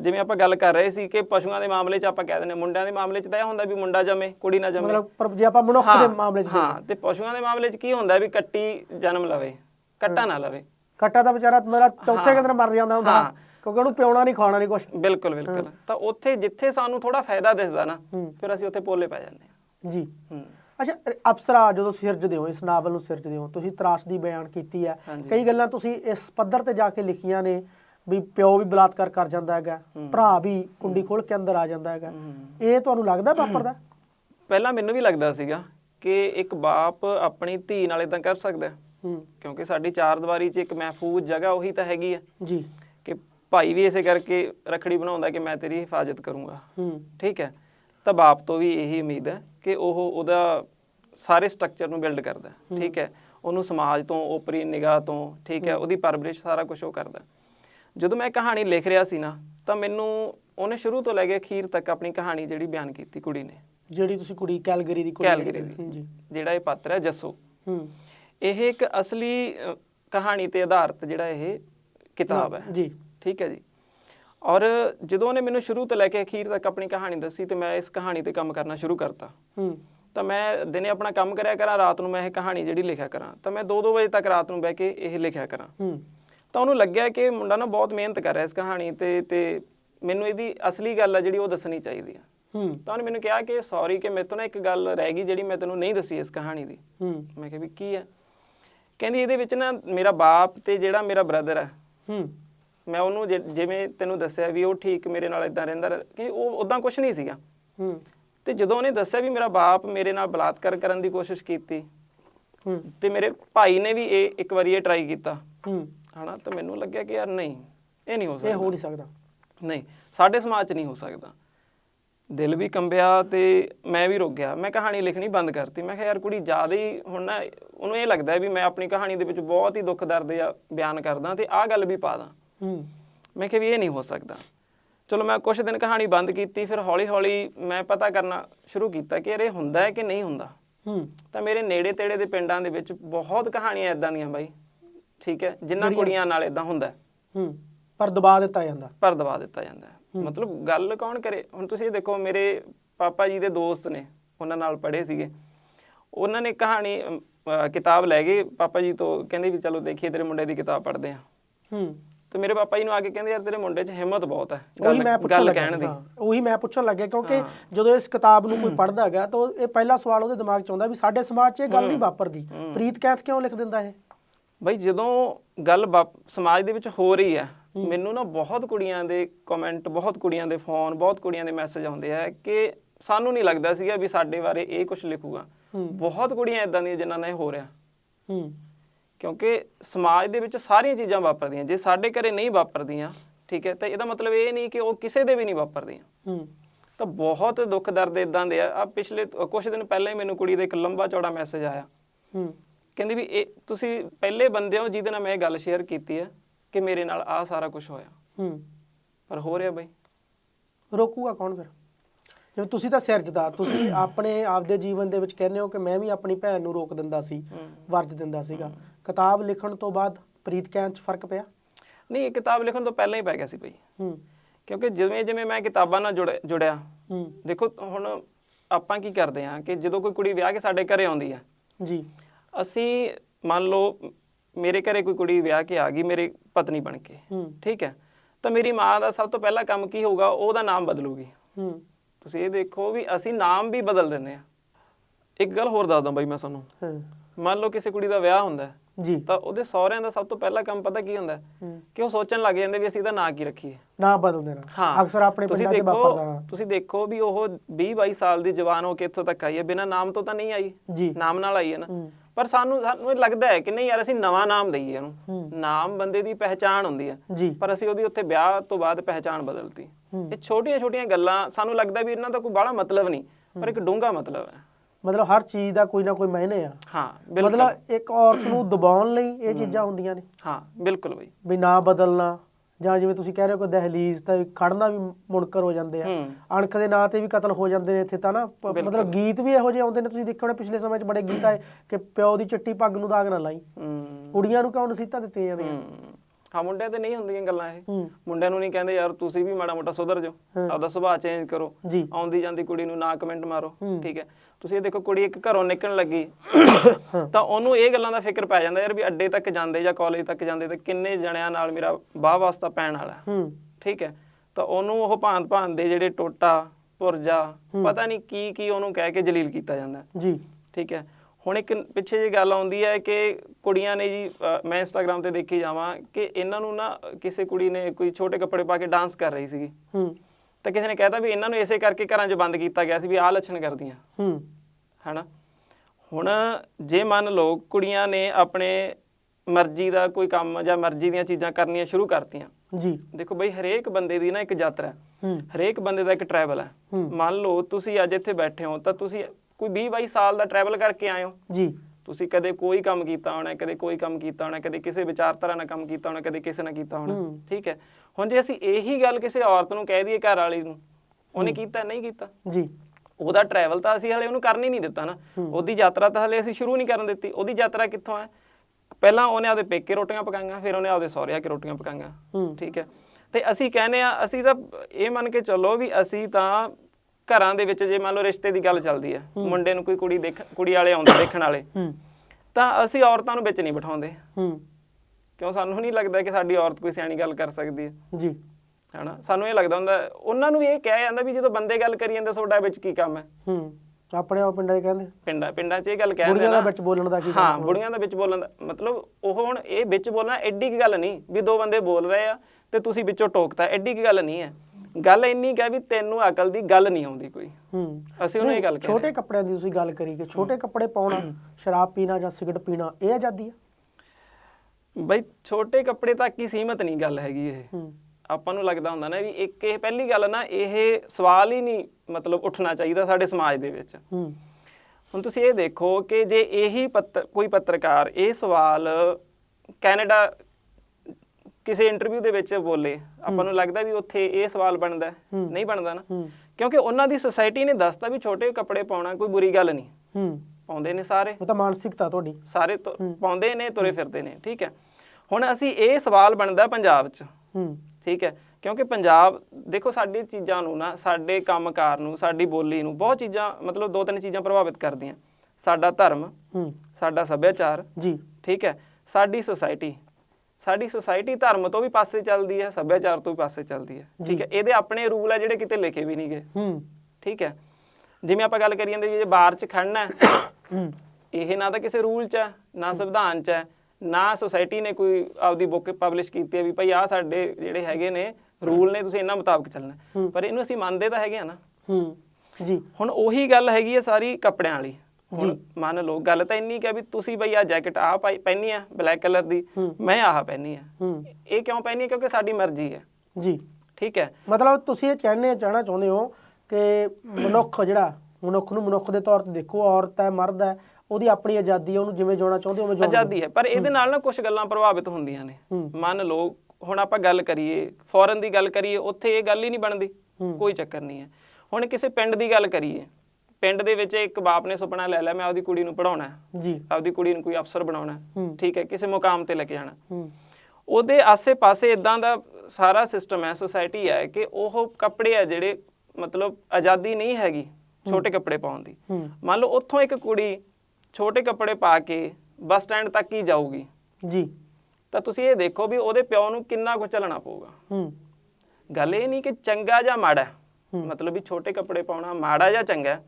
ਜਿਵੇਂ ਆਪਾਂ ਗੱਲ ਕਰ ਰਹੇ ਸੀ ਕਿ ਪਸ਼ੂਆਂ ਦੇ ਮਾਮਲੇ 'ਚ ਆਪਾਂ ਕਹਿ ਦਿੰਦੇ ਮੁੰਡਿਆਂ ਦੇ ਮਾਮਲੇ 'ਚ ਤਾਂ ਇਹ ਹੁੰਦਾ ਵੀ ਮੁੰਡਾ ਜੰਮੇ ਕੁੜੀ ਨਾ ਜੰਮੇ। ਮਤਲਬ ਜੇ ਆਪਾਂ ਮਨੁੱਖ ਦੇ ਮਾਮਲੇ 'ਚ ਹਾਂ ਤੇ ਪਸ਼ੂਆਂ ਦੇ ਮਾਮਲੇ 'ਚ ਕੀ ਹੁੰਦਾ ਵੀ ਕੱਟੀ ਜਨਮ ਲਵੇ ਕੱਟਾ ਨਾ ਲਵੇ। ਕੱਟਾ ਦਾ ਵਿਚਾਰਾ ਮੇਰਾ ਚੌਥੇ ਕੁ ਦਿਨ ਮਰ ਜਾਂਦਾ ਹੁੰਦਾ। ਕਿਉਂਕਿ ਉਹਨੂੰ ਪਿਉਣਾ ਨਹੀਂ ਖਾਣਾ ਨਹੀਂ ਕੁਝ ਬਿਲਕੁਲ ਬਿਲਕੁਲ। ਤਾਂ ਉੱਥੇ ਜਿੱਥੇ ਸਾਨੂੰ ਥੋੜਾ ਫਾਇਦਾ ਦਿਸਦਾ ਨਾ। ਫਿਰ ਅਸੀਂ ਉੱਥੇ ਪੋਲੇ ਪੈ ਜਾਂਦੇ ਹਾਂ। ਜੀ। ਅੱਛਾ ਅਪਸਰਾ ਜਦੋਂ ਸਿਰਜਦੇ ਹੋ ਇਸ ਨਾਵਲ ਨੂੰ ਸਿਰਜਦੇ ਹੋ ਤੁਸੀਂ ਤਰਾਸਦੀ ਬਿਆਨ ਕੀਤੀ ਹੈ। ਕਈ ਗੱਲਾਂ ਤੁਸੀਂ ਇਸ ਪੱਧਰ ਤੇ ਜਾ ਕੇ ਲਿਖੀਆਂ ਨੇ ਵੀ ਪਿਓ ਵੀ ਬਲਾਤਕਾਰ ਕਰ ਜਾਂਦਾ ਹੈਗਾ ਭਰਾ ਵੀ ਕੁੰਡੀ ਖੋਲ ਕੇ ਅੰਦਰ ਆ ਜਾਂਦਾ ਹੈਗਾ। ਇਹ ਤੁਹਾਨੂੰ ਲੱਗਦਾ ਵਾਪਰਦਾ ਪਹਿਲਾਂ ਮੈਨੂੰ ਵੀ ਲੱਗਦਾ ਸੀਗਾ ਕਿ ਇੱਕ ਬਾਪ ਆਪਣੀ ਧੀ ਨਾਲ ਇਦਾਂ ਕਰ ਸਕਦਾ ਕਿਉਂਕਿ ਸਾਡੀ ਚਾਰ ਦੀਵਾਰੀ 'ਚ ਇੱਕ ਮਹਿਫੂਜ਼ ਜਗ੍ਹਾ ਉਹੀ ਤਾਂ ਹੈਗੀ ਹੈ ਜੀ। ਕਿ ਭਾਈ ਵੀ ਇਸੇ ਕਰਕੇ ਰਖੜੀ ਬਣਾਉਂਦਾ ਕਿ ਮੈਂ ਤੇਰੀ ਹਿਫਾਜ਼ਤ ਕਰੂੰਗਾ। ਹੂੰ। ਠੀਕ ਹੈ? ਤਾਂ ਬਾਪ ਤੋਂ ਵੀ ਇਹੀ ਉਮੀਦ ਹੈ ਕਿ ਉਹ ਉਹਦਾ ਸਾਰੇ ਸਟਰਕਚਰ ਨੂੰ ਬਿਲਡ ਕਰਦਾ ਠੀਕ ਹੈ? ਉਹਨੂੰ ਸਮਾਜ ਤੋਂ ਓਪਰੀ ਨਿਗਾਹ ਤੋਂ ਠੀਕ ਹੈ? ਉਹਦੀ ਪਰਵਰਿਸ਼ ਸਾਰਾ ਕੁਝ ਉਹ ਕਰਦਾ। ਜਦੋਂ ਮੈਂ ਕਹਾਣੀ ਲਿਖ ਰਿਹਾ ਸੀ ਨਾ ਤਾਂ ਮੈਨੂੰ ਉਹਨੇ ਸ਼ੁਰੂ ਤੋਂ ਲੈ ਕੇ ਅਖੀਰ ਤੱਕ ਆਪਣੀ ਕਹਾਣੀ ਜਿਹੜੀ ਬਿਆਨ ਕੀਤੀ ਕੁੜੀ ਨੇ। ਜਿਹੜੀ ਤੁਸੀਂ ਕੁੜੀ ਕੈਲਗਰੀ ਦੀ ਕੁੜੀ ਕੈਲਗਰੀ। ਦੀ। ਜਿਹੜਾ ਇਹ ਪਾਤਰ ਹੈ ਜੱਸੋ। ਹੂੰ। ਇਹ ਇੱਕ ਅਸਲੀ ਕਹਾਣੀ ਤੇ ਆਧਾਰਿਤ ਜਿਹੜਾ ਇਹ ਕਿਤਾਬ ਹੈ। ਜੀ। ਠੀਕ ਹੈ ਜੀ। ਔਰ ਜਦੋਂ ਉਹਨੇ ਮੈਨੂੰ ਸ਼ੁਰੂ ਤੋਂ ਲੈ ਕੇ ਅਖੀਰ ਤੱਕ ਆਪਣੀ ਕਹਾਣੀ ਦੱਸੀ ਤੇ ਮੈਂ ਇਸ ਕਹਾਣੀ ਤੇ ਕੰਮ ਕਰਨਾ ਸ਼ੁਰੂ ਕਰਤਾ। ਹੂੰ। ਤਾਂ ਮੈਂ ਦਿਨੇ ਆਪਣਾ ਕੰਮ ਕਰਿਆ ਕਰਾਂ ਰਾਤ ਨੂੰ ਮੈਂ ਇਹ ਕਹਾਣੀ ਜਿਹੜੀ ਲਿਖਿਆ ਕਰਾਂ। ਤਾਂ ਮੈਂ 2-2 ਵਜੇ ਤੱਕ ਰਾਤ ਨੂੰ ਬਹਿ ਕੇ ਇਹ ਲਿਖਿਆ ਕਰਾਂ। ਹੂੰ। ਤਾਂ ਉਹਨੂੰ ਲੱਗਿਆ ਕਿ ਮੁੰਡਾ ਨਾ ਬਹੁਤ ਮਿਹਨਤ ਕਰ ਰਿਹਾ ਇਸ ਕਹਾਣੀ ਤੇ ਤੇ ਮੈਨੂੰ ਇਹਦੀ ਅਸਲੀ ਗੱਲ ਆ ਜਿਹੜੀ ਉਹ ਦੱਸਣੀ ਚਾਹੀਦੀ ਆ। ਹੂੰ। ਤਾਂ ਉਹਨੇ ਮੈਨੂੰ ਕਿਹਾ ਕਿ ਸੌਰੀ ਕਿ ਮੇਰੇ ਤੋਂ ਨਾ ਇੱਕ ਗੱਲ ਰਹਿ ਗਈ ਜਿਹੜੀ ਮੈਂ ਤੈਨੂੰ ਨਹੀਂ ਦੱਸੀ ਇਸ ਕਹਾਣੀ ਦੀ। ਹੂੰ। ਮੈਂ ਕਿਹਾ ਵੀ ਕੀ ਹੈ ਕਹਿੰਦੀ ਇਹਦੇ ਵਿੱਚ ਨਾ ਮੇਰਾ ਬਾਪ ਤੇ ਜਿਹੜਾ ਮੇਰਾ ਬ੍ਰਦਰ ਹੈ ਹੂੰ। ਮੈਂ ਉਹਨੂੰ ਜਿ- ਜਿਵੇਂ ਤੈਨੂੰ ਦੱਸਿਆ ਵੀ ਉਹ ਠੀਕ ਮੇਰੇ ਨਾਲ ਇਦਾਂ ਰਹਿੰਦਾ ਰਹਿ- ਕਿ ਉਹ ਉਦਾਂ ਕੁਝ ਨਹੀਂ ਸੀਗਾ। ਹੂੰ। ਤੇ ਜਦੋਂ ਉਹਨੇ ਦੱਸਿਆ ਵੀ ਮੇਰਾ ਬਾਪ ਮੇਰੇ ਨਾਲ ਬਲਾਤਕਾਰ ਕਰਨ ਦੀ ਕੋਸ਼ਿਸ਼ ਕੀਤੀ ਹੂੰ। ਤੇ ਮੇਰੇ ਭਾਈ ਨੇ ਵੀ ਇਹ ਇੱਕ ਵਾਰੀ ਇਹ ਟਰਾਈ ਕੀਤਾ। ਹੂੰ। ਹਨਾ ਤਾਂ ਮੈਨੂੰ ਲੱਗਿਆ ਕਿ ਯਾਰ ਨਹੀਂ ਇਹ ਨਹੀਂ ਹੋ ਇਹ ਹੋ ਨਹੀਂ ਸਕਦਾ। ਨਹੀਂ ਸਾਡੇ ਸਮਾਜ 'ਚ ਨਹੀਂ ਹੋ ਸਕਦਾ। ਦਿਲ ਵੀ ਕੰਬਿਆ ਤੇ ਮੈਂ ਵੀ ਰੁਕ ਗਿਆ। ਮੈਂ ਕਹਾਣੀ ਲਿਖਣੀ ਬੰਦ ਕਰਤੀ। ਮੈਂ ਕਿਹਾ ਯਾਰ ਕੁੜੀ ਜ਼ਿਆਦਾ ਹੀ ਹੁਣ ਨਾ ਉਹਨੂੰ ਇਹ ਲੱਗਦਾ ਵੀ ਮੈਂ ਆਪਣੀ ਕਹਾਣੀ ਦੇ ਵਿੱਚ ਬਹੁਤ ਹੀ ਦੁੱਖ ਦਰਦ ਆ ਬਿਆਨ ਕਰਦਾ ਤੇ ਆਹ ਗੱਲ ਵੀ ਪਾ ਦਾਂ। ਹੂੰ। ਮੈਂ ਕਿਹਾ ਵੀ ਇਹ ਨਹੀਂ ਹੋ ਸਕਦਾ। ਚਲੋ ਮੈਂ ਕੁਝ ਦਿਨ ਕਹਾਣੀ ਬੰਦ ਕੀਤੀ ਫਿਰ ਹੌਲੀ ਹੌਲੀ ਮੈਂ ਪਤਾ ਕਰਨਾ ਸ਼ੁਰੂ ਕੀਤਾ ਕਿ ਯਾਰ ਇਹ ਹੁੰਦਾ ਹੈ ਕਿ ਨਹੀਂ ਹੁੰਦਾ। ਹੂੰ। ਤਾਂ ਮੇਰੇ ਨੇੜੇ ਤੇੜੇ ਦੇ ਪਿੰਡਾਂ ਦੇ ਵਿੱਚ ਬਹੁਤ ਕਹਾਣੀਆਂ ਇਦਾਂ ਦੀਆਂ ਬਾਈ। ਠੀਕ ਹੈ? ਜਿਨ੍ਹਾਂ ਕੁੜੀਆਂ ਨਾਲ ਇਦਾਂ ਹੁੰਦਾ ਹੈ, ਪਰ ਦਬਾ ਦਿੱਤਾ ਜਾਂਦਾ। ਪਰ ਦਬਾ ਦਿੱਤਾ ਜਾਂਦਾ ਮਤਲਬ ਗੱਲ ਕੌਣ ਕਰੇ? ਹੁਣ ਤੁਸੀਂ ਦੇਖੋ ਮੇਰੇ ਪਾਪਾ ਜੀ ਦੇ ਦੋਸਤ ਨੇ ਉਹਨਾਂ ਨਾਲ ਪੜ੍ਹੇ ਸੀਗੇ। ਉਹਨਾਂ ਨੇ ਕਹਾਣੀ ਕਿਤਾਬ ਲੈ ਗਏ। ਪਾਪਾ ਜੀ ਤੋਂ ਕਹਿੰਦੇ ਵੀ ਚਲੋ ਦੇਖੀਏ ਤੇਰੇ ਮੁੰਡੇ ਦੀ ਕਿਤਾਬ ਪੜ੍ਹਦੇ ਆ ਹੂੰ। ਤੇ ਮੇਰੇ ਪਾਪਾ ਜੀ ਨੂੰ ਆ ਕੇ ਕਹਿੰਦੇ ਯਾਰ ਤੇਰੇ ਮੁੰਡੇ 'ਚ ਹਿੰਮਤ ਬਹੁਤ ਹੈ ਉਹੀ ਮੈਂ ਪੁੱਛਣ ਉਹੀ ਮੈਂ ਪੁੱਛਣ ਲੱਗਿਆ ਕਿਉਂਕਿ ਜਦੋਂ ਇਸ ਕਿਤਾਬ ਨੂੰ ਕੋਈ ਪੜ੍ਹਦਾ ਹੈਗਾ ਤਾਂ ਇਹ ਪਹਿਲਾ ਸਵਾਲ ਉਹਦੇ ਦਿਮਾਗ 'ਚ ਆਉਂਦਾ ਵੀ ਸਾਡੇ ਸਮਾਜ 'ਚ ਇਹ ਗੱਲ ਨਹੀਂ ਵਾਪਰਦੀ। ਪ੍ਰੀਤ ਕੈਥ ਕਿਉਂ ਲਿਖ ਦਿੰਦਾ ਇਹ? ਬਈ ਜਦੋਂ ਗੱਲ ਸਮਾਜ ਦੇ ਵਿੱਚ ਹੋ ਰਹੀ ਹੈ ਮੈਨੂੰ ਨਾ ਬਹੁਤ ਕੁੜੀਆਂ ਦੇ ਕਮੈਂਟ ਬਹੁਤ ਕੁੜੀਆਂ ਦੇ ਫੋਨ ਬਹੁਤ ਕੁੜੀਆਂ ਦੇ ਮੈਸੇਜ ਆਉਂਦੇ ਆ ਕਿ ਸਾਨੂੰ ਨਹੀਂ ਲੱਗਦਾ ਸੀਗਾ ਵੀ ਸਾਡੇ ਬਾਰੇ ਇਹ ਕੁਝ ਲਿਖੂਗਾ। ਬਹੁਤ ਕੁੜੀਆਂ ਇਦਾਂ ਦੀਆਂ ਜਿਨ੍ਹਾਂ ਨਾਲ ਇਹ ਹੋ ਰਿਹਾ। ਹੂੰ। ਕਿਉਂਕਿ ਸਮਾਜ ਦੇ ਵਿੱਚ ਸਾਰੀਆਂ ਚੀਜ਼ਾਂ ਵਾਪਰਦੀਆਂ। ਜੇ ਸਾਡੇ ਘਰੇ ਨਹੀਂ ਵਾਪਰਦੀਆਂ ਠੀਕ ਹੈ ਤਾਂ ਇਹਦਾ ਮਤਲਬ ਇਹ ਨਹੀਂ ਕਿ ਉਹ ਕਿਸੇ ਦੇ ਵੀ ਨਹੀਂ ਵਾਪਰਦੀਆਂ। ਹੂੰ। ਤਾਂ ਬਹੁਤ ਦੁੱਖ ਦਰਦ ਇਦਾਂ ਦੇ ਆ। ਆ ਪਿਛਲੇ ਕੁਝ ਦਿਨ ਪਹਿਲਾਂ ਹੀ ਮੈਨੂੰ ਕੁੜੀ ਦਾ ਇੱਕ ਲੰਬਾ ਚੌੜਾ ਮੈਸੇਜ ਆਇਆ। ਹੂੰ। ਕਹਿੰਦੀ ਵੀ ਇਹ ਤੁਸੀਂ ਪਹਿਲੇ ਬੰਦੇ ਹੋ ਜਿਹਦੇ ਨਾਲ ਮੈਂ ਇਹ ਗੱਲ ਸ਼ੇਅਰ ਕੀਤੀ ਹੈ। ਕਿ ਮੇਰੇ ਨਾਲ ਆ ਸਾਰਾ ਕੁਝ ਹੋਇਆ। ਹੂੰ। ਪਰ ਹੋ ਰਿਹਾ ਬਈ। ਰੋਕੂਗਾ ਕੌਣ ਫਿਰ? ਜਿਵੇਂ ਤੁਸੀਂ ਤਾਂ ਸਿਰਜਦਾ ਤੁਸੀਂ ਆਪਣੇ ਆਪਦੇ ਜੀਵਨ ਦੇ ਵਿੱਚ ਕਹਿੰਦੇ ਹੋ ਕਿ ਮੈਂ ਵੀ ਆਪਣੀ ਭੈਣ ਨੂੰ ਰੋਕ ਦਿੰਦਾ ਸੀ ਵਰਜ ਦਿੰਦਾ ਸੀਗਾ। ਕਿਤਾਬ ਲਿਖਣ ਤੋਂ ਬਾਅਦ ਪ੍ਰੀਤ ਕਹਿਣ 'ਚ ਫ਼ਰਕ ਪਿਆ? ਨਹੀਂ ਇਹ ਕਿਤਾਬ ਲਿਖਣ ਤੋਂ ਪਹਿਲਾਂ ਹੀ ਪੈ ਗਿਆ ਸੀ ਬਈ। ਹੂੰ। ਕਿਉਂਕਿ ਜਿਵੇਂ ਜਿਵੇਂ ਮੈਂ ਕਿਤਾਬਾਂ ਨਾਲ ਜੁੜ- ਜੁੜਿਆ ਹੂੰ। ਦੇਖੋ ਹੁਣ ਆਪਾਂ ਕੀ ਕਰਦੇ ਹਾਂ ਕਿ ਜਦੋਂ ਕੋਈ ਕੁੜੀ ਵਿਆਹ ਕੇ ਸਾਡੇ ਘਰੇ ਆਉਂਦੀ ਹੈ ਜੀ। ਅਸੀਂ ਮੰਨ ਲਓ ਮੇਰੇ ਘਰੇ ਕੋਈ ਕੁੜੀ ਵਿਆਹ ਕੇ ਆ ਗਈ ਮੇਰੇ ਪਤਨੀ ਬਣ ਕੇ। ਠੀਕ ਹੈ? ਤਾਂ ਮੇਰੀ ਮਾਂ ਦਾ ਸਭ ਤੋਂ ਪਹਿਲਾ ਕੰਮ ਕੀ ਹੋਊਗਾ? ਉਹਦਾ ਨਾਮ ਬਦਲੂਗੀ। ਹੂੰ। ਤੁਸੀਂ ਇਹ ਦੇਖੋ ਵੀ ਅਸੀਂ ਨਾਮ ਵੀ ਬਦਲ ਦਿੰਦੇ ਆ ਇੱਕ ਗੱਲ ਹੋਰ ਦੱਸਦਾ ਬਾਈ ਮੈਂ ਤੁਹਾਨੂੰ। ਹਾਂ। ਮੰਨ ਲਓ ਕਿਸੇ ਕੁੜੀ ਦਾ ਵਿਆਹ ਹੁੰਦਾ ਜੀ। ਤਾਂ ਉਹਦੇ ਸਹੁਰਿਆਂ ਦਾ ਸਭ ਤੋਂ ਪਹਿਲਾ ਕੰਮ ਪਤਾ ਕੀ ਹੁੰਦਾ ਕਿ ਉਹ ਸੋਚਣ ਲੱਗ ਜਾਂਦੇ ਵੀ ਅਸੀਂ ਇਹਦਾ ਨਾਂ ਕੀ ਰੱਖੀਏ। ਨਾ ਬਦਲ ਦੇਣਾ। ਹਾਂ। ਅਕਸਰ ਆਪਣੇ 'ਚ ਦੇਖੋ ਵਾਪਰਦਾ ਤੁਸੀਂ ਦੇਖੋ ਵੀ ਉਹ 20 22 ਸਾਲ ਦੀ ਜਵਾਨ ਹੋ ਕੇ ਇੱਥੋਂ ਤੱਕ ਆਈ ਹੈ। ਬਿਨਾਂ ਨਾਮ ਤੋਂ ਤਾਂ ਨਹੀਂ ਆਈ। ਨਾਮ ਨਾਲ ਆਈ ਹੈ ਨਾ। ਪਰ ਸਾਨੂੰ ਸਾਨੂੰ ਇਹ ਲੱਗਦਾ ਹੈ ਕਿ ਨਹੀਂ ਯਾਰ ਅਸੀਂ ਨਵਾਂ ਨਾਮ ਦਈਏ ਇਹਨੂੰ। ਨਾਮ ਬੰਦੇ ਦੀ ਪਹਿਚਾਣ ਹੁੰਦੀ ਹੈ। ਪਰ ਅਸੀਂ ਉਹਦੀ ਉੱਥੇ ਵਿਆਹ ਤੋਂ ਬਾਅਦ ਪਹਿਚਾਣ ਬਦਲਤੀ। ਇਹ ਛੋਟੀਆਂ ਛੋਟੀਆਂ ਗੱਲਾਂ ਸਾਨੂੰ ਲੱਗਦਾ ਵੀ ਇਹਨਾਂ ਦਾ ਕੋਈ ਬਾਹਲਾ ਮਤਲਬ ਨਹੀਂ ਪਰ ਇੱਕ ਡੂੰਘਾ ਮਤਲਬ ਹੈ। ਮਤਲਬ ਹਰ ਚੀਜ਼ ਦਾ ਕੋਈ ਨਾ ਕੋਈ ਮਾਇਨੇ ਆ। ਹਾਂ ਬਿਲਕੁਲ। ਮਤਲਬ ਇੱਕ ਔਰਤ ਨੂੰ ਦਬਾਉਣ ਲਈ ਇਹ ਚੀਜ਼ਾਂ ਹੁੰਦੀਆਂ ਨੇ। ਹਾਂ ਬਿਲਕੁਲ ਬਈ। ਵੀ ਨਾ ਬਦਲਣਾ ਜਾਂ ਜਿਵੇਂ ਤੁਸੀਂ ਕਹਿ ਰਹੇ ਹੋ ਕਿ ਦਹਲੀਜ਼ ਤੇ ਖੜਨਾ ਵੀ ਮੁਨਕਰ ਹੋ ਜਾਂਦੇ ਆ। ਅਣਖ ਦੇ ਨਾਂ ਤੇ ਵੀ ਕਤਲ ਹੋ ਜਾਂਦੇ ਨੇ ਇੱਥੇ ਤਾਂ ਨਾ। ਮਤਲਬ ਗੀਤ ਵੀ ਇਹੋ ਜਿਹੇ ਆਉਂਦੇ ਨੇ ਤੁਸੀਂ ਦੇਖਿਆ ਹੋਣਾ ਪਿਛਲੇ ਸਮੇਂ 'ਚ ਬੜੇ ਗੀਤ ਆਏ ਕਿ ਪਿਓ ਦੀ ਚਿੱਟੀ ਪੱਗ ਨੂੰ ਦਾਗ ਨਾ ਲਾਈ। ਕੁੜੀਆਂ ਨੂੰ ਕਿਉਂ ਨਸੀਹਤਾਂ ਦਿੱਤੀਆਂ ਜਾਂਦੀਆਂ? ਹੂੰ। ਮੁੰਡਿਆਂ ਤੇ ਨਹੀਂ ਹੁੰਦੀਆਂ ਗੱਲਾਂ ਇਹ। ਮੁੰਡਿਆਂ ਨੂੰ ਨਹੀਂ ਕਹਿੰਦੇ ਯਾਰ ਤੁਸੀਂ ਵੀ ਮਾੜਾ ਮੋਟਾ ਸੁਧਰ ਜਾਓ। ਆਪਦਾ ਸੁਭਾਅ ਚੇਂਜ ਕਰੋ। ਆਉਂਦੀ ਜਾਂਦੀ ਕੁੜੀ ਨੂੰ ਨਾ ਕਮੈਂਟ ਮਾਰੋ। ਠੀਕ ਹੈ। ਤੁਸੀਂ ਇਹ ਦੇਖੋ ਕੁੜੀ ਇੱਕ ਘਰੋਂ ਨਿਕਲਣ ਲੱਗੀ। ਤਾਂ ਉਹਨੂੰ ਇਹ ਗੱਲਾਂ ਦਾ ਫਿਕਰ ਪੈ ਜਾਂਦਾ ਯਾਰ ਵੀ ਅੱਡੇ ਤੱਕ ਜਾਂਦੇ ਜਾਂ ਕਾਲਜ ਤੱਕ ਜਾਂਦੇ ਤਾਂ ਕਿੰਨੇ ਜਣਿਆਂ ਨਾਲ ਮੇਰਾ ਬਾਹ ਵਾਸਤਾ ਪੈਣ ਵਾਲਾ ਠੀਕ ਹੈ। ਤਾਂ ਉਹਨੂੰ ਉਹ ਭਾਂਤ ਭਾਂਤ ਦੇ ਜਿਹੜੇ ਟੋਟਾ ਪੁਰਜਾ ਪਤਾ ਨਹੀਂ ਕੀ ਕੀ ਉਹਨੂੰ ਕਹਿ ਕੇ ਜਲੀਲ ਕੀਤਾ ਜਾਂਦਾ। ਜੀ। ਠੀਕ ਹੈ। ਹੁਣ ਇੱਕ ਪਿੱਛੇ ਜੀ ਗੱਲ ਆਉਂਦੀ ਹੈ ਕਿ ਕੁੜੀਆਂ ਨੇ ਜੀ ਮੈਂ ਇੰਸਟਾਗ੍ਰam ਤੇ ਦੇਖੀ ਜਾਵਾਂ ਕਿ ਇਹਨਾਂ ਨੂੰ ਨਾ ਕਿਸੇ ਕੁੜੀ ਨੇ ਕੋਈ ਛੋਟੇ ਕੱਪੜੇ ਪਾ ਕੇ ਡਾਂਸ ਕਰ ਰਹੀ ਸੀਗੀ। ਹੂੰ। ਤਾਂ ਕਿਸੇ ਨੇ ਕਹਿਤਾ ਵੀ ਇਹਨਾਂ ਨੂੰ ਇਸੇ ਕਰਕੇ ਘਰਾਂ 'ਚ ਬੰਦ ਕੀਤਾ ਗਿਆ ਸੀ ਵੀ ਆਹ ਲੱਛਣ ਕਰਦੀਆਂ। ਹੂੰ। ਹਨਾ? ਹੁਣ ਜੇ ਮੰਨ ਲਓ ਕੁੜੀਆਂ ਨੇ ਆਪਣੇ ਮਰਜ਼ੀ ਦਾ ਕੋਈ ਕੰਮ ਜਾਂ ਮਰਜ਼ੀ ਦੀਆਂ ਚੀਜ਼ਾਂ ਕਰਨੀਆਂ ਸ਼ੁਰੂ ਕਰਤੀਆਂ। ਜੀ। ਦੇਖੋ ਬਈ ਹਰੇਕ ਬੰਦੇ ਦੀ ਨਾ ਇੱਕ ਯਾਤਰਾ ਹੈ। ਹਰੇਕ ਬੰਦੇ ਦਾ ਇੱਕ ਟਰੈਵਲ ਹੂੰ। ਮੰਨ ਲਓ ਤੁਸੀਂ ਅੱਜ ਇੱਥੇ ਬੈਠੇ ਹੋ ਤਾਂ ਤੁਸੀਂ ਕੋਈ 20 22 ਸਾਲ ਦਾ ਟਰੈਵਲ ਕਰਕੇ ਆਏ ਹੋ। ਜੀ। ਤੁਸੀਂ ਕਦੇ ਕੋਈ ਕੰਮ ਕੀਤਾ ਹੋਣਾ ਕਦੇ ਕੋਈ ਕੰਮ ਕੀਤਾ ਹੋਣਾ ਕਦੇ ਕਿਸੇ ਵਿਚਾਰਧਾਰਾ ਨਾਲ ਕੰਮ ਕੀਤਾ ਹੋਣਾ ਕਦੇ ਕਿਸੇ ਨਾਲ ਕੀਤਾ ਹੋਣਾ। ਠੀਕ ਹੈ? ਹੁਣ ਜੇ ਅਸੀਂ ਇਹੀ ਗੱਲ ਕਿਸੇ ਔਰਤ ਨੂੰ ਕਹਿ ਦਈਏ ਘਰ ਵਾਲੀ ਨੂੰ ਉਹਨੇ ਕੀਤਾ ਨਹੀਂ ਕੀਤਾ? ਜੀ। ਉਹਦਾ ਟਰੈਵਲ ਤਾਂ ਅਸੀਂ ਹਲੇ ਉਹਨੂੰ ਕਰਨ ਹੀ ਨਹੀਂ ਦਿੱਤਾ ਨਾ। ਉਹਦੀ ਯਾਤਰਾ ਤਾਂ ਹਲੇ ਅਸੀਂ ਸ਼ੁਰੂ ਨਹੀਂ ਕਰਨ ਦਿੱਤੀ। ਉਹਦੀ ਯਾਤਰਾ ਕਿੱਥੋਂ ਹੈ? ਪਹਿਲਾਂ ਉਹਨੇ ਆਪਦੇ ਪੇਕੇ ਰੋਟੀਆਂ ਪਕਾਈਆਂ ਫਿਰ ਉਹਨੇ ਆਪਦੇ ਸਹੁਰੇ ਆ ਕੇ ਰੋਟੀਆਂ ਪਕਾਈਆਂ ਠੀਕ ਹੈ? ਤੇ ਅਸੀਂ ਕਹਿੰਦੇ ਆ ਅਸੀਂ ਤਾਂ ਇਹ ਮੰਨ ਕੇ ਚੱਲੋ ਵੀ ਅਸੀਂ ਤਾਂ ਘਰਾਂ ਦੇ ਵਿੱਚ ਜੇ ਮੰਨ ਲਓ ਰਿਸ਼ਤੇ ਦੀ ਗੱਲ ਚੱਲਦੀ ਹੈ। ਮੁੰਡੇ ਨੂੰ ਕੋਈ ਕੁੜੀ ਦੇਖ ਕੁੜੀ ਵਾਲੇ ਆਉਂਦੇ ਦੇਖਣ ਵਾਲੇ ਤਾਂ ਅਸੀਂ ਔਰਤਾਂ ਨੂੰ ਵਿੱਚ ਨਹੀਂ ਬਿਠਾਉਂਦੇ। ਕਿਉਂ? ਸਾਨੂੰ ਨਹੀਂ ਲੱਗਦਾ ਕਿ ਸਾਡੀ ਔਰਤ ਕੋਈ ਸਿਆਣੀ ਗੱਲ ਕਰ ਸਕਦੀ ਹੈ ਜੀ। ਹਨਾ? ਸਾਨੂੰ ਇਹ ਲੱਗਦਾ ਹੁੰਦਾ ਉਹਨਾਂ ਨੂੰ ਇਹ ਕਿਹਾ ਜਾਂਦਾ ਵੀ ਜਦੋਂ ਬੰਦੇ ਗੱਲ ਕਰੀ ਜਾਂਦੇ ਤੁਹਾਡਾ ਵਿੱਚ ਕੀ ਕੰਮ ਹੈ ਹੂੰ। ਆਪਣੇ ਆਪ ਪਿੰਡਾਂ 'ਚ ਕਹਿੰਦੇ? ਪਿੰਡਾਂ ਪਿੰਡਾਂ 'ਚ ਇਹ ਗੱਲ ਕਹਿੰਦੇ ਬੁੜੀਆਂ ਦਾ ਵਿੱਚ ਬੋਲਣ ਦਾ ਕੀ ਹਾਂ ਬੁੜੀਆਂ ਦਾ ਵਿੱਚ ਬੋਲਣ ਦਾ ਮਤਲਬ ਉਹ ਹੁਣ ਇਹ ਵਿੱਚ ਬੋਲਣਾ ਐਡੀ ਕੀ ਗੱਲ ਨਹੀਂ ਵੀ ਦੋ ਬੰਦੇ ਬੋਲ ਰਹੇ ਆ ਤੇ ਤੁਸੀਂ ਵਿੱਚੋਂ ਟੋਕਤਾ ਐਡੀ ਕੀ ਗੱਲ ਨਹੀਂ ਹੈ ਗੱਲ ਇੰਨੀ ਕਿ ਵੀ ਤੈਨੂੰ ਅਕਲ ਦੀ ਗੱਲ ਨਹੀਂ ਆਉਂਦੀ ਕੋਈ। ਹੂੰ। ਅਸੀਂ ਉਹਨੂੰ ਇਹ ਗੱਲ ਕਹਿ ਛੋਟੇ ਕੱਪੜਿਆਂ ਦੀ ਤੁਸੀਂ ਗੱਲ ਕਰੀ ਕਿ ਛੋਟੇ ਕੱਪੜੇ ਪਾਉਣਾ ਸ਼ਰਾਬ ਪੀਣਾ ਜਾਂ ਸਿਗਰਟ ਪੀਣਾ ਇਹ ਆਜ਼ਾਦੀ ਹੈ ਬਈ ਛੋਟੇ ਕੱਪੜੇ ਤੱਕ ਹੀ ਸੀਮਤ ਨਹੀਂ ਗੱਲ ਹੈਗੀ ਇਹ। ਆਪਾਂ ਨੂੰ ਲੱਗਦਾ ਹੁੰਦਾ ਨਾ ਵੀ ਇੱਕ ਇਹ ਪਹਿਲੀ ਗੱਲ ਨਾ ਇਹ ਸਵਾਲ ਹੀ ਨਹੀਂ ਮਤਲਬ ਉੱਠਣਾ ਚਾਹੀਦਾ ਸਾਡੇ ਸਮਾਜ ਦੇ ਵਿੱਚ। ਹੂੰ। ਹੁਣ ਤੁਸੀਂ ਇਹ ਦੇਖੋ ਕਿ ਜੇ ਇਹੀ ਪੱਤਰ ਕੋਈ ਪੱਤਰਕਾਰ ਇਹ ਸਵਾਲ ਕੈਨੇਡਾ ਕਿਸੇ ਇੰਟਰਵਿਊ ਦੇ ਵਿੱਚ ਬੋਲੇ ਆਪਾਂ ਨੂੰ ਲੱਗਦਾ ਵੀ ਉੱਥੇ ਇਹ ਸਵਾਲ ਬਣਦਾ? ਨਹੀਂ ਬਣਦਾ ਨਾ। ਕਿਉਂਕਿ ਉਹਨਾਂ ਦੀ ਸੁਸਾਇਟੀ ਨੇ ਦੱਸਤਾ ਵੀ ਛੋਟੇ ਕੱਪੜੇ ਪਾਉਣਾ ਕੋਈ ਬੁਰੀ ਗੱਲ ਨਹੀਂ। ਪਾਉਂਦੇ ਨੇ ਸਾਰੇ। ਉਹ ਤਾਂ ਮਾਨਸਿਕਤਾ ਤੁਹਾਡੀ। ਸਾਰੇ ਪਾਉਂਦੇ ਨੇ ਤੁਰੇ ਫਿਰਦੇ ਨੇ ਠੀਕ ਹੈ। ਹੁਣ ਅਸੀਂ ਇਹ ਸਵਾਲ ਬਣਦਾ ਪੰਜਾਬ 'ਚ। ਠੀਕ ਹੈ। ਕਿਉਂਕਿ ਪੰਜਾਬ ਦੇਖੋ ਸਾਡੀ ਚੀਜ਼ਾਂ ਨੂੰ ਨਾ ਸਾਡੇ ਕੰਮਕਾਰ ਨੂੰ ਸਾਡੀ ਬੋਲੀ ਨੂੰ ਬਹੁਤ ਚੀਜ਼ਾਂ ਮਤਲਬ ਦੋ ਤਿੰਨ ਚੀਜ਼ਾਂ ਪ੍ਰਭਾਵਿਤ ਕਰਦੀਆਂ। ਸਾਡਾ ਧਰਮ ਸਾਡਾ ਸੱਭਿਆਚਾਰ ਜੀ। ਠੀਕ ਹੈ। ਸਾਡੀ ਸੁਸਾਇਟੀ ਸਾਡੀ ਸੁਸਾਇਟੀ ਧਰਮ ਤੋਂ ਵੀ ਪਾਸੇ ਚੱਲਦੀ ਹੈ ਸੱਭਿਆਚਾਰ ਤੋਂ ਵੀ ਪਾਸੇ ਚੱਲਦੀ ਹੈ। ਠੀਕ ਹੈ ਇਹਦੇ ਆਪਣੇ ਰੂਲ ਹੈ ਜਿਹੜੇ ਕਿਤੇ ਲਿਖੇ ਵੀ ਨਹੀਂ ਗਏ। ਹੂੰ। ਠੀਕ ਹੈ ਜਿਵੇਂ ਆਪਾਂ ਗੱਲ ਕਰੀ ਜਾਂਦੇ ਵੀ ਜੇ ਬਾਹਰ 'ਚ ਖੜਨਾ ਹੈ ਇਹ ਨਾ ਤਾਂ ਕਿਸੇ ਰੂਲ 'ਚ ਹੈ ਨਾ ਸੰਵਿਧਾਨ 'ਚ ਹੈ ਨਾ ਸੁਸਾਇਟੀ ਨੇ ਕੋਈ ਆਪਦੀ ਬੁੱਕ ਪਬਲਿਸ਼ ਕੀਤੀ ਹੈ ਵੀ ਭਾਈ ਆਹ ਸਾਡੇ ਜਿਹੜੇ ਹੈਗੇ ਨੇ ਰੂਲ ਨੇ ਤੁਸੀਂ ਇਹਨਾਂ ਮੁਤਾਬਕ ਚੱਲਣਾ। ਪਰ ਇਹਨੂੰ ਅਸੀਂ ਮੰਨਦੇ ਤਾਂ ਹੈਗੇ ਆ ਨਾ। ਹੂੰ। ਜੀ। ਹੁਣ ਉਹੀ ਗੱਲ ਹੈਗੀ ਹੈ ਸਾਰੀ ਕੱਪੜਿਆਂ ਵਾਲੀ। ਹੁਣ ਮੰਨ ਲਓ ਗੱਲ ਤਾਂ ਇੰਨੀ ਕਿ ਵੀ ਤੁਸੀਂ ਬਈ ਆ ਜੈਕਟ ਆ ਪਾਈ ਪਹਿਨੀ ਆ ਬਲੈਕ ਕਲਰ ਦੀ ਮੈਂ ਆਹ ਪਹਿਨੀ ਆ। ਇਹ ਕਿਉਂ ਪਹਿਨੀ ਹੈ ਕਿਉਂਕਿ ਸਾਡੀ ਮਰਜ਼ੀ ਹੈ ਜੀ। ਠੀਕ ਹੈ। ਮਤਲਬ ਤੁਸੀਂ ਇਹ ਕਹਿਣੇ ਚਾਹਣਾ ਚਾਹੁੰਦੇ ਹੋ ਕਿ ਮਨੁੱਖ ਜਿਹੜਾ ਮਨੁੱਖ ਨੂੰ ਮਨੁੱਖ ਦੇ ਤੌਰ ਤੇ ਦੇਖੋ ਔਰਤ ਹੈ ਮਰਦ ਹੈ ਉਹਦੀ ਆਪਣੀ ਆਜ਼ਾਦੀ ਹੈ ਉਹਨੂੰ ਜਿਵੇਂ ਜਿਉਣਾ ਚਾਹੁੰਦੇ ਉਵੇਂ ਜਿਉਣਾ ਆਜ਼ਾਦੀ ਹੈ। ਪਰ ਇਹਦੇ ਨਾਲ ਨਾ ਕੁਝ ਗੱਲਾਂ ਪ੍ਰਭਾਵਿਤ ਹੁੰਦੀਆਂ ਨੇ। ਮੰਨ ਲਓ ਹੁਣ ਆਪਾਂ ਗੱਲ ਕਰੀਏ ਫੋਰਨ ਦੀ ਗੱਲ ਕਰੀਏ ਉੱਥੇ ਇਹ ਗੱਲ ਹੀ ਨਹੀਂ ਬਣਦੀ। ਕੋਈ ਚੱਕਰ ਨਹੀਂ ਹੈ। ਹੁਣ ਕਿਸੇ ਪਿੰਡ ਦੀ ਗੱਲ ਕਰੀਏ ਪਿੰਡ ਦੇ ਵਿੱਚ ਇੱਕ ਬਾਪ ਨੇ ਸੁਪਨਾ ਲੈ ਲਿਆ ਮੈਂ ਆਪਦੀ ਕੁੜੀ ਨੂੰ ਪੜਾਉਣਾ ਜੀ। ਆਪਦੀ ਕੁੜੀ ਨੂੰ ਕੋਈ ਅਫਸਰ ਬਣਾਉਣਾ। ਠੀਕ ਹੈ ਕਿਸੇ ਮੁਕਾਮ ਤੇ ਲੈ ਕੇ ਜਾਣਾ। ਉਹਦੇ ਆਸੇ-ਪਾਸੇ ਇਦਾਂ ਦਾ ਸਾਰਾ ਸਿਸਟਮ ਹੈ ਸੋਸਾਇਟੀ ਹੈ ਕਿ ਉਹ ਕੱਪੜੇ ਆ ਜਿਹੜੇ ਮਤਲਬ ਆਜ਼ਾਦੀ ਨਹੀਂ ਹੈਗੀ ਛੋਟੇ ਕੱਪੜੇ ਪਾਉਣ ਦੀ। ਮੰਨ ਲਓ ਉੱਥੋਂ ਇੱਕ ਕੁੜੀ ਛੋਟੇ ਕੱਪੜੇ ਪਾ ਕੇ ਬੱਸ ਸਟੈਂਡ ਤੱਕ ਹੀ ਜਾਊਗੀ। ਜੀ। ਤਾਂ ਤੁਸੀਂ ਇਹ ਦੇਖੋ ਵੀ ਉਹਦੇ ਪਿਓ ਨੂੰ ਕਿੰਨਾ ਕੁ ਚੱਲਣਾ ਪਊਗਾ। ਹੂੰ। ਗੱਲ ਇਹ ਨਹੀਂ ਕਿ ਚੰਗਾ ਜਾਂ ਮਾੜਾ। ਮਤਲਬ ਵੀ ਛੋਟੇ ਕੱਪੜੇ ਪਾਉਣਾ ਮਾੜਾ ਜਾਂ ਚੰਗਾ ਹੈ।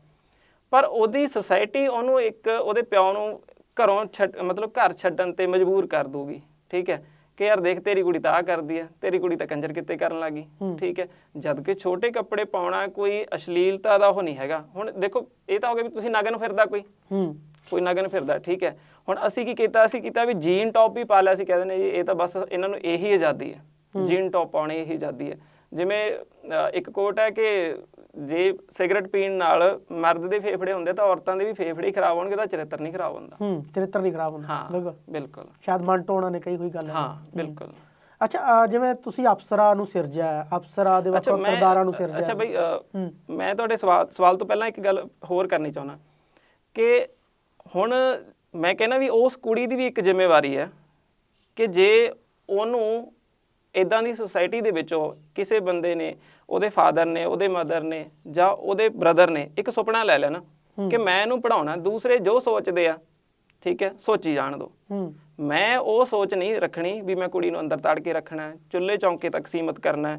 ਪਰ ਉਹਦੀ ਸੁਸਾਇਟੀ ਉਹਨੂੰ ਇੱਕ ਉਹਦੇ ਪਿਓ ਨੂੰ ਘਰੋਂ ਮਤਲਬ ਘਰ ਛੱਡਣ ਤੇ ਮਜਬੂਰ ਕਰ ਦੂਗੀ ਠੀਕ ਹੈ? ਕਿ ਯਾਰ ਦੇਖ ਤੇਰੀ ਕੁੜੀ ਤਾਂ ਆ ਕਰਦੀ ਹੈ ਤੇਰੀ ਕੁੜੀ ਤਾਂ ਕੰਜਰ ਕਿੱਤੇ ਕਰਨ ਲੱਗੀ ਠੀਕ ਹੈ? ਜਦ ਕਿ ਛੋਟੇ ਕੱਪੜੇ ਪਾਉਣਾ ਕੋਈ ਅਸ਼ਲੀਲਤਾ ਦਾ ਉਹ ਨਹੀਂ ਹੈਗਾ। ਹੁਣ ਦੇਖੋ ਇਹ ਤਾਂ ਹੋ ਗਿਆ ਵੀ ਤੁਸੀਂ ਨਗਨ ਫਿਰਦਾ ਕੋਈ। ਹੂੰ। ਕੋਈ ਨਗਨ ਫਿਰਦਾ ਠੀਕ ਹੈ? ਹੁਣ ਅਸੀਂ ਕੀ ਕੀਤਾ ਅਸੀਂ ਕੀਤਾ ਵੀ ਜੀਨ ਟੌਪ ਵੀ ਪਾ ਲਿਆ ਸੀ ਕਹਿੰਦੇ ਨੇ ਜੀ ਇਹ ਤਾਂ ਬਸ ਇਹਨਾਂ ਨੂੰ ਇਹੀ ਆਜ਼ਾਦੀ ਹੈ। ਜੀਨ ਟੌਪ ਪਾਉਣੀ ਇਹੀ ਆਜ਼ਾਦੀ ਹੈ। ਜਿਵੇਂ ਇੱਕ ਕੋਟ ਹੈ ਕਿ ਜੇ ਸਿਗਰਟ ਪੀਣ ਨਾਲ ਮਰਦ ਦੇ ਫੇਫੜੇ ਹੁੰਦੇ ਤਾਂ ਔਰਤਾਂ ਦੇ ਵੀ ਫੇਫੜੇ ਖਰਾਬ ਹੋਣਗੇ ਤਾਂ ਚਰਿੱਤਰ ਨਹੀਂ ਖਰਾਬ ਹੁੰਦਾ। ਹੂੰ ਚਰਿੱਤਰ ਨਹੀਂ ਖਰਾਬ ਹੁੰਦਾ। ਹਾਂ ਬਿਲਕੁਲ। ਬਿਲਕੁਲ। ਸ਼ਾਇਦ ਮੰਟੋ ਉਹਨਾਂ ਨੇ ਕਹੀ ਹੋਈ ਗੱਲ ਹੈ ਬਿਲਕੁਲ। ਅੱਛਾ ਜਿਵੇਂ ਤੁਸੀਂ ਅਫਸਰਾਂ ਨੂੰ ਸਿਰਜਿਆ ਅਫਸਰਾਂ ਦੇ ਵੱਖ ਕਿਰਦਾਰਾਂ ਨੂੰ ਸਿਰਜਿਆ। ਅੱਛਾ। ਬਈ ਮੈਂ ਤੁਹਾਡੇ ਸਵਾਲ ਸਵਾਲ ਤੋਂ ਪਹਿਲਾਂ ਇੱਕ ਗੱਲ ਹੋਰ ਕਰਨੀ ਚਾਹੁੰਦਾ। ਕਿ ਹੁਣ ਮੈਂ ਕਹਿੰਦਾ ਵੀ ਉਸ ਕੁੜੀ ਦੀ ਵੀ ਇੱਕ ਜ਼ਿੰਮੇਵਾਰੀ ਹੈ ਕਿ ਜੇ ਉਹਨੂੰ ਇਦਾਂ ਦੀ ਸੁਸਾਇਟੀ ਦੇ ਵਿੱਚੋਂ ਕਿਸੇ ਬੰਦੇ ਨੇ ਉਹਦੇ ਫਾਦਰ ਨੇ ਉਹਦੇ ਮਦਰ ਨੇ ਜਾਂ ਉਹਦੇ ਬ੍ਰਦਰ ਨੇ ਇੱਕ ਸੁਪਨਾ ਲੈ ਲਿਆ ਨਾ ਕਿ ਮੈਂ ਇਹਨੂੰ ਪੜਾਉਣਾ ਦੂਸਰੇ ਜੋ ਸੋਚਦੇ ਆ ਠੀਕ ਹੈ ਸੋਚੀ ਜਾਣ ਦੋ। ਮੈਂ ਉਹ ਸੋਚ ਨਹੀਂ ਰੱਖਣੀ ਵੀ ਮੈਂ ਕੁੜੀ ਨੂੰ ਅੰਦਰ ਤੜ ਕੇ ਰੱਖਣਾ ਚੁੱਲ੍ਹੇ ਚੌਂਕੇ ਤੱਕ ਸੀਮਤ ਕਰਨਾ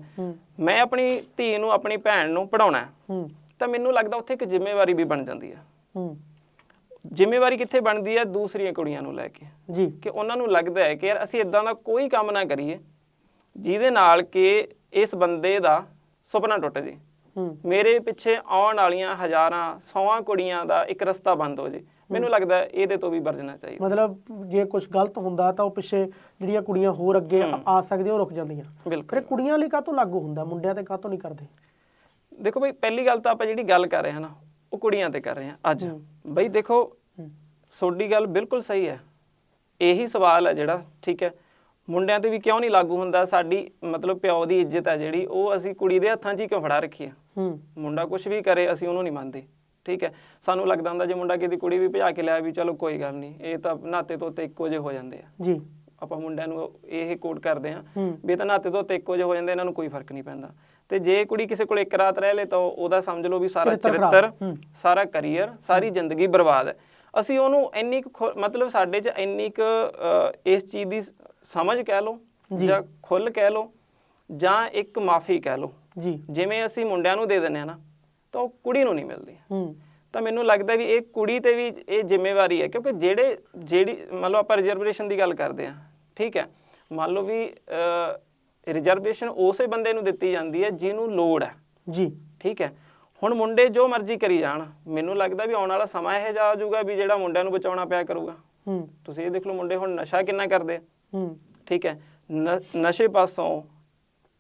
ਮੈਂ ਆਪਣੀ ਧੀ ਨੂੰ ਆਪਣੀ ਭੈਣ ਨੂੰ ਪੜਾਉਣਾ ਤਾਂ ਮੈਨੂੰ ਲੱਗਦਾ ਉੱਥੇ ਇੱਕ ਜ਼ਿੰਮੇਵਾਰੀ ਵੀ ਬਣ ਜਾਂਦੀ ਹੂੰ। ਜ਼ਿੰਮੇਵਾਰੀ ਕਿੱਥੇ ਬਣਦੀ ਹੈ? ਦੂਸਰੀਆਂ ਕੁੜੀਆਂ ਨੂੰ ਲੈ ਕੇ। ਜੀ। ਕਿ ਉਹਨਾਂ ਨੂੰ ਲੱਗਦਾ ਹੈ ਕਿ ਯਾਰ ਅਸੀਂ ਇਦਾਂ ਦਾ ਕੋਈ ਕੰਮ ਨਾ ਕਰੀਏ ਜਿਹਦੇ ਨਾਲ ਕਿ ਇਸ ਬੰਦੇ ਦਾ ਸੁਪਨਾ ਟੁੱਟ ਜੇ। ਮੇਰੇ ਪਿੱਛੇ ਆਉਣ ਵਾਲੀਆਂ ਹਜ਼ਾਰਾਂ ਸੌਆਂ ਕੁੜੀਆਂ ਦਾ ਇੱਕ ਰਸਤਾ ਬੰਦ ਹੋ ਜੇ। ਮੈਨੂੰ ਲੱਗਦਾ ਇਹਦੇ ਤੋਂ ਵੀ ਵਰਜਣਾ ਚਾਹੀਦਾ। ਮਤਲਬ ਜੇ ਕੁਝ ਗਲਤ ਹੁੰਦਾ ਤਾਂ ਉਹ ਪਿੱਛੇ ਜਿਹੜੀਆਂ ਕੁੜੀਆਂ ਹੋਰ ਅੱਗੇ ਆ- ਸਕਦੀਆਂ ਉਹ ਰੁਕ ਜਾਂਦੀਆਂ। ਫਿਰ ਕੁੜੀਆਂ ਲਈ ਕਾਹਤੋਂ ਲਾਗੂ ਹੁੰਦਾ? ਮੁੰਡਿਆਂ ਤੇ ਕਾਹਤੋਂ ਨਹੀਂ ਕਰਦੇ? ਦੇਖੋ ਬਈ ਪਹਿਲੀ ਗੱਲ ਤਾਂ ਆਪਾਂ ਜਿਹੜੀ ਗੱਲ ਕਰ ਰਹੇ ਹਾਂ ਨਾ ਉਹ ਕੁੜੀਆਂ ਤੇ ਕਰ ਰਹੇ ਹਾਂ ਅੱਜ। ਬਈ ਦੇਖੋ ਤੁਹਾਡੀ ਗੱਲ ਬਿਲਕੁਲ ਸਹੀ ਹੈ। ਇਹੀ ਸਵਾਲ ਹੈ ਜਿਹੜਾ ਠੀਕ ਹੈ। ਮੁੰਡਿਆਂ ਤੇ ਵੀ ਕਿਉਂ ਨਹੀਂ ਲਾਗੂ ਹੁੰਦਾ? ਸਾਡੀ ਮਤਲਬ ਪਿਓ ਦੀ ਇੱਜ਼ਤ ਹੈ ਜਿਹੜੀ ਉਹ ਅਸੀਂ ਕੁੜੀ ਦੇ ਹੱਥਾਂ 'ਚ ਹੀ ਕਿਉਂ ਫੜਾ ਰੱਖੀ ਹੂੰ। ਮੁੰਡਾ ਕੁਝ ਵੀ ਕਰੇ ਅਸੀਂ ਉਹਨੂੰ ਨਹੀਂ ਮੰਨਦੇ ਠੀਕ ਹੈ? ਸਾਨੂੰ ਲੱਗਦਾ ਹੁੰਦਾ ਜੇ ਮੁੰਡਾ ਕਿਤੇ ਕੁੜੀ ਵੀ ਭਜਾ ਕੇ ਲਿਆ ਵੀ ਚਲੋ ਕੋਈ ਗੱਲ ਨਹੀਂ ਇਹ ਤਾਂ ਨਾਤੇ ਤੋਂ ਤੇ ਇੱਕੋ ਜਿਹੇ ਹੋ ਜਾਂਦੇ ਆ। ਜੀ। ਆਪਾਂ ਮੁੰਡਿਆਂ ਨੂੰ ਇਹ ਕੋਟ ਕਰਦੇ ਆ ਵੀ ਇਹ ਤਾਂ ਨਾਤੇ ਤੋਂ ਤੇ ਇੱਕੋ ਜਿਹੇ ਹੋ ਜਾਂਦੇ ਇਹਨਾਂ ਨੂੰ ਕੋਈ ਫ਼ਰਕ ਨਹੀਂ ਪੈਂਦਾ। ਤੇ ਜੇ ਕੁੜੀ ਕਿਸੇ ਕੋਲ ਇੱਕ ਰਾਤ ਰਹਿ ਲੇ ਤਾਂ ਉਹਦਾ ਸਮਝ ਲਓ ਵੀ ਸਾਰਾ ਚਰਿੱਤਰ। ਸਾਰਾ ਕੈਰੀਅਰ ਸਾਰੀ ਜ਼ਿੰਦਗੀ ਬਰਬਾਦ ਹੈ। ਅਸੀਂ ਉਹਨੂੰ ਇੰਨੀ ਕੁ ਮਤਲਬ ਸਾਡੇ 'ਚ ਇੰਨੀ ਕੁ ਇਸ ਚੀਜ਼ ਦੀ ਸਮਝ ਕਹਿ ਲਓ ਜਾਂ। ਖੁੱਲ ਕਹਿ ਲਓ ਜਾਂ ਇੱਕ ਮਾਫੀ ਕਹਿ ਲਓ। ਜੀ। ਜਿਵੇਂ ਅਸੀਂ ਮੁੰਡਿਆਂ ਨੂੰ ਦੇ ਦਿੰਦੇ ਆ ਨਾ ਤਾਂ ਉਹ ਕੁੜੀ ਨੂੰ ਨਹੀਂ ਮਿਲਦੀ। ਹੂੰ। ਤਾਂ ਮੈਨੂੰ ਲੱਗਦਾ ਵੀ ਇਹ ਕੁੜੀ ਤੇ ਵੀ ਇਹ ਜ਼ਿੰਮੇਵਾਰੀ ਹੈ ਕਿਉਂਕਿ ਜਿਹੜੇ ਜਿਹੜੀ ਮੰਨ ਲਓ ਆਪਾਂ ਰਿਜ਼ਰਵੇਸ਼ਨ ਦੀ ਗੱਲ ਕਰਦੇ ਆ ਠੀਕ ਹੈ। ਮੰਨ ਲਓ ਵੀ ਰਿਜ਼ਰਵੇਸ਼ਨ ਉਸੇ ਬੰਦੇ ਨੂੰ ਦਿੱਤੀ ਜਾਂਦੀ ਹੈ ਜਿਹਨੂੰ ਲੋੜ ਹੈ। ਜੀ। ਠੀਕ ਹੈ। ਹੁਣ ਮੁੰਡੇ ਜੋ ਮਰਜ਼ੀ ਕਰੀ ਜਾਣ ਮੈਨੂੰ ਲੱਗਦਾ ਵੀ ਆਉਣ ਵਾਲਾ ਸਮਾਂ ਇਹ ਜਾ ਜਾਊਗਾ ਵੀ ਜਿਹੜਾ ਮੁੰਡਿਆਂ ਨੂੰ ਬਚਾਉਣਾ ਪਿਆ ਕਰੂਗਾ। ਹੂੰ। ਤੁਸੀਂ ਇਹ ਦੇਖ ਲਓ ਮੁੰਡੇ ਹੁਣ ਨਸ਼ਾ ਕਿੰਨਾ ਕਰਦੇ। ਹੂੰ। ਠੀਕ ਹੈ ਨਸ਼ੇ ਪਾਸੋਂ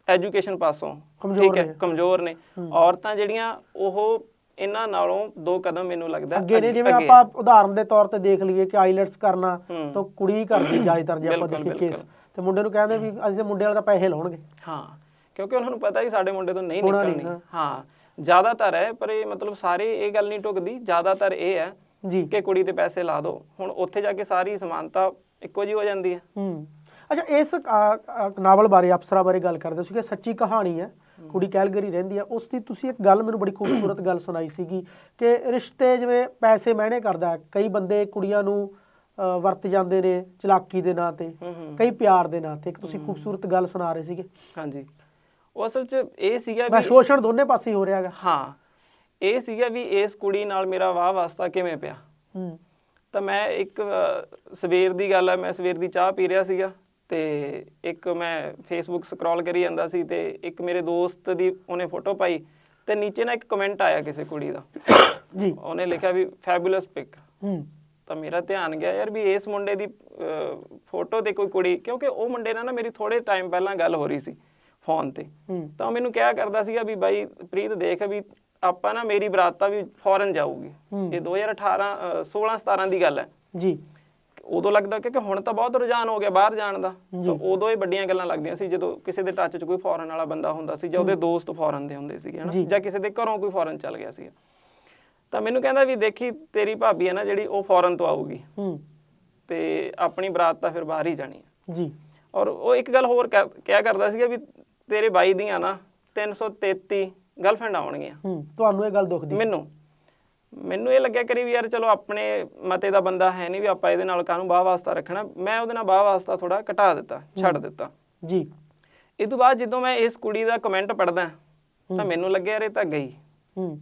ਐਜੂਕੇਸ਼ਨ ਪਾਸੋਂ ਠੀਕ ਹੈ। ਕਮਜ਼ੋਰ ਨੇ। ਔਰਤਾਂ ਜਿਹੜੀਆਂ ਉਹ ਇਹਨਾਂ ਨਾਲੋਂ ਦੋ ਕਦਮ ਮੈਨੂੰ ਲੱਗਦਾ ਅੱਗੇ ਨੇ ਜਿਵੇਂ ਆਪਾਂ ਉਦਾਹਰਨ ਦੇ ਤੌਰ ਤੇ ਦੇਖ ਲਈਏ ਕਿ ਆਈਲੈਟਸ ਕਰਨਾ। ਤਾਂ ਕੁੜੀ ਕਰਦੀ ਜ਼ਿਆਦਾਤਰ ਜੇ ਆਪਾਂ ਦੇਖੀਏ ਕੇਸ। ਤੇ ਮੁੰਡੇ ਨੂੰ ਕਹਿੰਦੇ ਵੀ ਅਸੀਂ ਤੇ ਮੁੰਡੇ ਵਾਲੇ ਤਾਂ ਪੈਸੇ ਲਾਉਣਗੇ। ਹਾਂ ਕਿਉਂਕਿ ਉਹਨਾਂ ਨੂੰ ਪਤਾ ਹੀ ਸਾਡੇ ਮੁੰਡੇ ਤੋਂ ਨਹੀਂ, ਨਿਕਲਣੀ। ਹਾਂ। ਜ਼ਿਆਦਾਤਰ ਹੈ ਪਰ ਇਹ ਮਤਲਬ ਸਾਰੇ ਇਹ ਗੱਲ ਨਹੀਂ ਟੁਕਦੀ ਜ਼ਿਆਦਾਤਰ ਇਹ ਹੈ ਜੀ। ਕਿ ਕੁੜੀ ਤੇ ਪੈਸੇ ਲਾ ਦਿਓ। ਹੁਣ ਉੱਥੇ ਜਾ ਕੇ ਸਾਰੀ ਸਮਾਨਤਾ ਇੱਕੋ ਜੀ ਹੋ ਜਾਂਦੀ ਹੈ। ਹੂੰ। ਅੱਛਾ ਇਸ ਨਾਵਲ ਬਾਰੇ ਅਪਸਰਾ ਬਾਰੇ ਗੱਲ ਕਰਦੇ ਸੀ ਕਿ ਸੱਚੀ ਕਹਾਣੀ ਹੈ ਕੁੜੀ ਕੈਲਗਰੀ ਰਹਿੰਦੀ ਹੈ। ਉਸ ਦੀ ਤੁਸੀਂ ਇੱਕ ਗੱਲ ਮੈਨੂੰ ਬੜੀ ਖੂਬਸੂਰਤ ਗੱਲ ਸੁਣਾਈ ਸੀਗੀ ਕਿ ਰਿਸ਼ਤੇ ਜਿਵੇਂ ਪੈਸੇ ਮਹਿਣੇ ਕਰਦਾ। ਕਈ ਬੰਦੇ ਕੁੜੀਆਂ ਨੂੰ ਵਰਤ ਜਾਂਦੇ ਨੇ ਚਲਾਕੀ ਦੇ ਨਾਂ ਤੇ ਕਈ ਪਿਆਰ ਦੇ ਨਾਂ ਤੇ। ਇੱਕ ਤੁਸੀਂ ਖੂਬਸੂਰਤ ਗੱਲ ਸੁਣਾ ਰਹੇ ਸੀਗੇ। ਹਾਂਜੀ। ਉਹ ਅਸਲ 'ਚ ਇਹ ਸੀਗਾ ਮੈਂ ਵੀ ਸ਼ੋਸ਼ਣ ਦੋਨੇ ਪਾਸੇ ਹੀ ਹੋ ਰਿਹਾ ਹੈਗਾ। ਹਾਂ ਇਹ ਸੀਗਾ ਵੀ ਇਸ ਕੁੜੀ ਨਾਲ ਮੇਰਾ ਵਾਹ ਵਾਸਤਾ ਕਿਵੇਂ ਪਿਆ। ਹੂੰ। ਤਾਂ ਮੈਂ ਇੱਕ ਅ, ਸਵੇਰ ਦੀ ਗੱਲ ਹੈ ਮੈਂ ਸਵੇਰ ਦੀ ਚਾਹ ਪੀ ਰਿਹਾ ਸੀਗਾ ਤੇ ਇੱਕ ਮੈਂ ਫੇਸਬੁੱਕ ਸਕਰੋਲ ਕਰੀ ਜਾਂਦਾ ਸੀ ਤੇ ਇੱਕ ਮੇਰੇ ਦੋਸਤ ਦੀ ਉਹਨੇ ਫੋਟੋ ਪਾਈ ਤੇ ਨੀਚੇ ਨਾ ਇੱਕ ਕਮੈਂਟ ਆਇਆ ਕਿਸੇ ਕੁੜੀ ਦਾ। ਜੀ। ਉਹਨੇ ਲਿਖਿਆ ਵੀ ਫੈਬੂਲਸ ਪਿਕ ਹੂੰ। ਤਾਂ ਮੇਰਾ ਧਿਆਨ ਗਿਆ ਯਾਰ ਵੀ ਇਸ ਮੁੰਡੇ ਦੀ ਫੋਟੋ ਤੇ ਕੋਈ ਕੁੜੀ ਕਿਉਂਕਿ ਉਹ ਮੁੰਡੇ ਨਾਲ ਨਾ ਮੇਰੀ ਥੋੜੇ ਟਾਈਮ ਪਹਿਲਾਂ ਗੱਲ ਹੋ ਰਹੀ ਸੀ। ਫੋਨ ਤੇ। ਤਾਂ ਮੈਨੂੰ ਕਿਹਾ ਕਰਦਾ ਸੀਗਾ ਵੀ ਬਾਈ ਪ੍ਰੀਤ ਦੇਖ ਵੀ ਆਪਾਂ ਨਾ ਮੇਰੀ ਬਰਾਤ ਤਾਂ ਵੀ ਫੌਰਨ ਜਾਊਗੀ। ਇਹ 2018 ਅ, 16 17 ਦੀ ਗੱਲ ਹੈ। ਜੀ। ਉਦੋਂ ਲੱਗਦਾ ਕਿ ਹੁਣ ਤਾਂ ਬਹੁਤ ਰੁਝਾਨ ਹੋ ਗਿਆ ਬਾਹਰ ਜਾਣ ਦਾ। ਤਾਂ ਉਦੋਂ ਇਹ ਵੱਡੀਆਂ ਗੱਲਾਂ ਲੱਗਦੀਆਂ ਸੀ ਜਦੋਂ ਕਿਸੇ ਦੇ ਟੱਚ 'ਚ ਕੋਈ ਫੌਰਨ ਵਾਲਾ ਬੰਦਾ ਹੁੰਦਾ ਸੀ ਜਾਂ ਉਹਦੇ ਦੋਸਤ ਫੌਰਨ ਦੇ ਹੁੰਦੇ ਸੀਗੇ ਹਨਾ? ਜੀ। ਕਿਸੇ ਦੇ ਘਰੋਂ ਕੋਈ ਫੌਰਨ ਚੱਲ ਗਿਆ ਸੀ ਤਾਂ ਮੈਨੂੰ ਕਹਿੰਦਾ ਵੀ ਦੇਖੀ ਤੇਰੀ ਭਾਬੀ ਹੈ ਨਾ ਜਿਹੜੀ ਉਹ ਫੌਰਨ ਤੋਂ ਆਊਗੀ। ਹੂੰ। ਤੇ ਆਪਣੀ ਬਰਾਤ ਤਾਂ ਫਿਰ ਬਾਹਰ ਹੀ ਜਾਣੀ ਹੈ। ਜੀ। ਔਰ ਉਹ ਇੱਕ ਗੱਲ ਹੋਰ ਕਹਿ- ਕਿਹਾ ਕਰਦਾ ਸੀਗਾ ਵੀ ਤੇਰੇ ਬਾਈ ਦੀਆਂ ਨਾ 333 ਗਰਲਫ੍ਰੈਂਡ ਆਉਣਗੀਆਂ। ਹੂੰ ਤੁਹਾਨੂੰ ਇਹ ਗੱਲ ਦੁਖਦੀ ਮੈਨੂੰ। ਮੈਨੂੰ ਇਹ ਲੱਗਿਆ ਕਰੀ ਵੀ ਯਾਰ ਚਲੋ ਆਪਣੇ ਮਤੇ ਦਾ ਬੰਦਾ ਹੈ ਨਹੀਂ ਵੀ ਆਪਾਂ ਇਹਦੇ ਨਾਲ ਕਾਹਨੂੰ ਬਾਹ ਵਾਸਤਾ ਰੱਖਣਾ। ਮੈਂ ਉਹਦੇ ਨਾਲ ਬਾਹ ਵਾਸਤਾ ਥੋੜਾ ਘਟਾ ਦਿੱਤਾ ਛੱਡ ਦਿੱਤਾ। ਜੀ। ਇਹ ਤੋਂ ਬਾਅਦ ਜਦੋਂ ਮੈਂ ਇਸ ਕੁੜੀ ਦਾ ਕਮੈਂਟ ਪੜਦਾ ਤਾਂ ਮੈਨੂੰ ਲੱਗਿਆ ਯਾਰ ਇਹ ਤਾਂ ਗਈ। ਹੂੰ।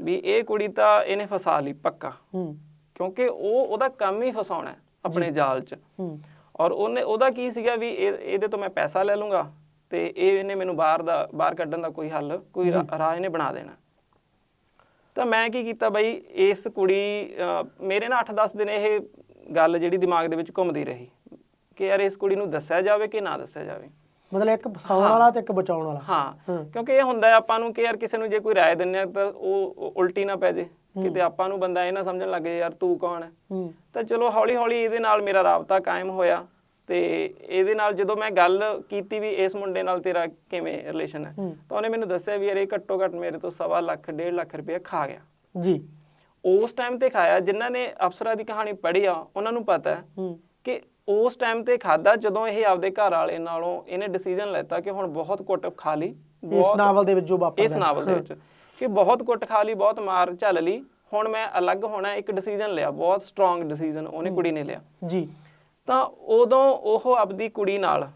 ਵੀ ਇਹ ਕੁੜੀ ਤਾਂ ਇਹਨੇ ਫਸਾ ਲਈ ਪੱਕਾ। ਹੂੰ। ਕਿਉਂਕਿ ਉਹ ਉਹਦਾ ਕੰਮ ਹੀ ਫਸਾਉਣਾ ਆਪਣੇ ਜਾਲ 'ਚ। ਹੂੰ। ਔਰ ਉਹਨੇ ਉਹਦਾ ਕੀ ਸੀਗਾ ਵੀ ਇਹ ਇਹਦੇ ਤੋਂ ਮੈਂ ਪੈਸਾ ਲੈ ਲੂੰਗਾ। ਤੇ ਇਹ ਇਹਨੇ ਮੈਨੂੰ ਬਾਹਰ ਦਾ ਬਾਹਰ ਕੱਢਣ ਦਾ ਕੋਈ ਹੱਲ ਕੋਈ ਰਾ- ਰਾਹ ਇਹਨੇ ਬਣਾ ਦੇਣਾ। ਤਾਂ ਮੈਂ ਕੀ ਕੀਤਾ ਬਈ ਇਸ ਕੁੜੀ ਮੇਰੇ ਨਾਲ 8-10 ਦਿਨ ਇਹ ਗੱਲ ਜਿਹੜੀ ਦਿਮਾਗ ਦੇ ਵਿੱਚ ਘੁੰਮਦੀ ਰਹੀ ਕਿ ਯਾਰ ਇਸ ਕੁੜੀ ਨੂੰ ਦੱਸਿਆ ਜਾਵੇ ਕਿ ਨਾ ਦੱਸਿਆ ਜਾਵੇ। ਮਤਲਬ ਇੱਕ ਫਸਾਉਣ ਵਾਲਾ ਤੇ ਇੱਕ ਬਚਾਉਣ ਵਾਲਾ। ਹਾਂ। ਕਿਉਂਕਿ ਇਹ ਹੁੰਦਾ ਆਪਾਂ ਨੂੰ ਕਿ ਯਾਰ ਕਿਸੇ ਨੂੰ ਜੇ ਕੋਈ ਰਾਏ ਦਿੰਨੇ ਆ ਤਾਂ ਉਹ ਉਲਟੀ ਨਾ ਪੈ ਜੇ। ਕਿਤੇ ਆਪਾਂ ਨੂੰ ਬੰਦਾ ਇਹ ਨਾ ਸਮਝਣ ਲੱਗੇ ਯਾਰ ਤੂੰ ਕੌਣ ਹੈ? ਹੂੰ। ਤਾਂ ਚਲੋ ਹੌਲੀ ਹੌਲੀ ਇਹਦੇ ਨਾਲ ਮੇਰਾ ਰਾਬਤਾ ਕਾਇਮ ਹੋਇਆ। ਤੇ ਇਹਦੇ ਨਾਲ ਜਦੋਂ ਮੈਂ ਗੱਲ ਕੀਤੀ ਵੀ ਇਸ ਮੁੰਡੇ ਨਾਲ ਤੇਰਾ ਕਿਵੇਂ ਰਿਲੇਸ਼ਨ ਹੈ। ਤਾਂ ਉਹਨੇ ਮੈਨੂੰ ਦੱਸਿਆ ਵੀ ਯਾਰ ਇਹ ਘੱਟੋ ਘੱਟ ਮੇਰੇ ਤੋਂ ਸਵਾ ਲੱਖ ਡੇਢ ਲੱਖ ਰੁਪਏ ਖਾ ਗਿਆ। ਜੀ। ਉਸ ਟਾਈਮ ਤੇ ਖਾਇਆ ਜਿਨ੍ਹਾਂ ਨੇ ਅਫਸਰਾਂ ਦੀ ਕਹਾਣੀ ਪੜ੍ਹੀ ਆ ਉਹਨਾਂ ਨੂੰ ਪਤਾ ਹੈ ਹੂੰ। ਕਿ ਉਸ ਟਾਈਮ ਤੇ ਖਾਦਾ ਜਦੋਂ ਇਹ ਆਪਦੇ ਘਰ ਵਾਲੇ ਨਾਲੋਂ ਇਹਨੇ ਡਿਸੀਜਨ ਲੈਤਾ ਕਿ ਹੁਣ ਬਹੁਤ ਕੁੱਟ ਖਾ ਲਈ ਇਸ ਨਾਵਲ ਦੇ ਵਿੱਚ ਜੋ ਵਾਪਰਦਾ ਇਸ ਨਾਵਲ ਦੇ ਵਿੱਚ ਕਿ ਬਹੁਤ ਕੁੱਟ ਖਾ ਲਈ ਬਹੁਤ ਮਾਰ ਝੱਲ ਲਈ ਹੁਣ ਮੈਂ ਅਲੱਗ ਹੋਣਾ ਇੱਕ ਡਿਸੀਜਨ ਲਿਆ ਬਹੁਤ ਸਟਰੋਂਗ ਡਿਸੀਜਨ ਉਹਨੇ ਕੁੜੀ ਨੇ ਲਿਆ। ਜੀ। ਤਾਂ ਉਦੋਂ ਉਹ ਆਪਦੀ ਕੁੜੀ ਨਾਲ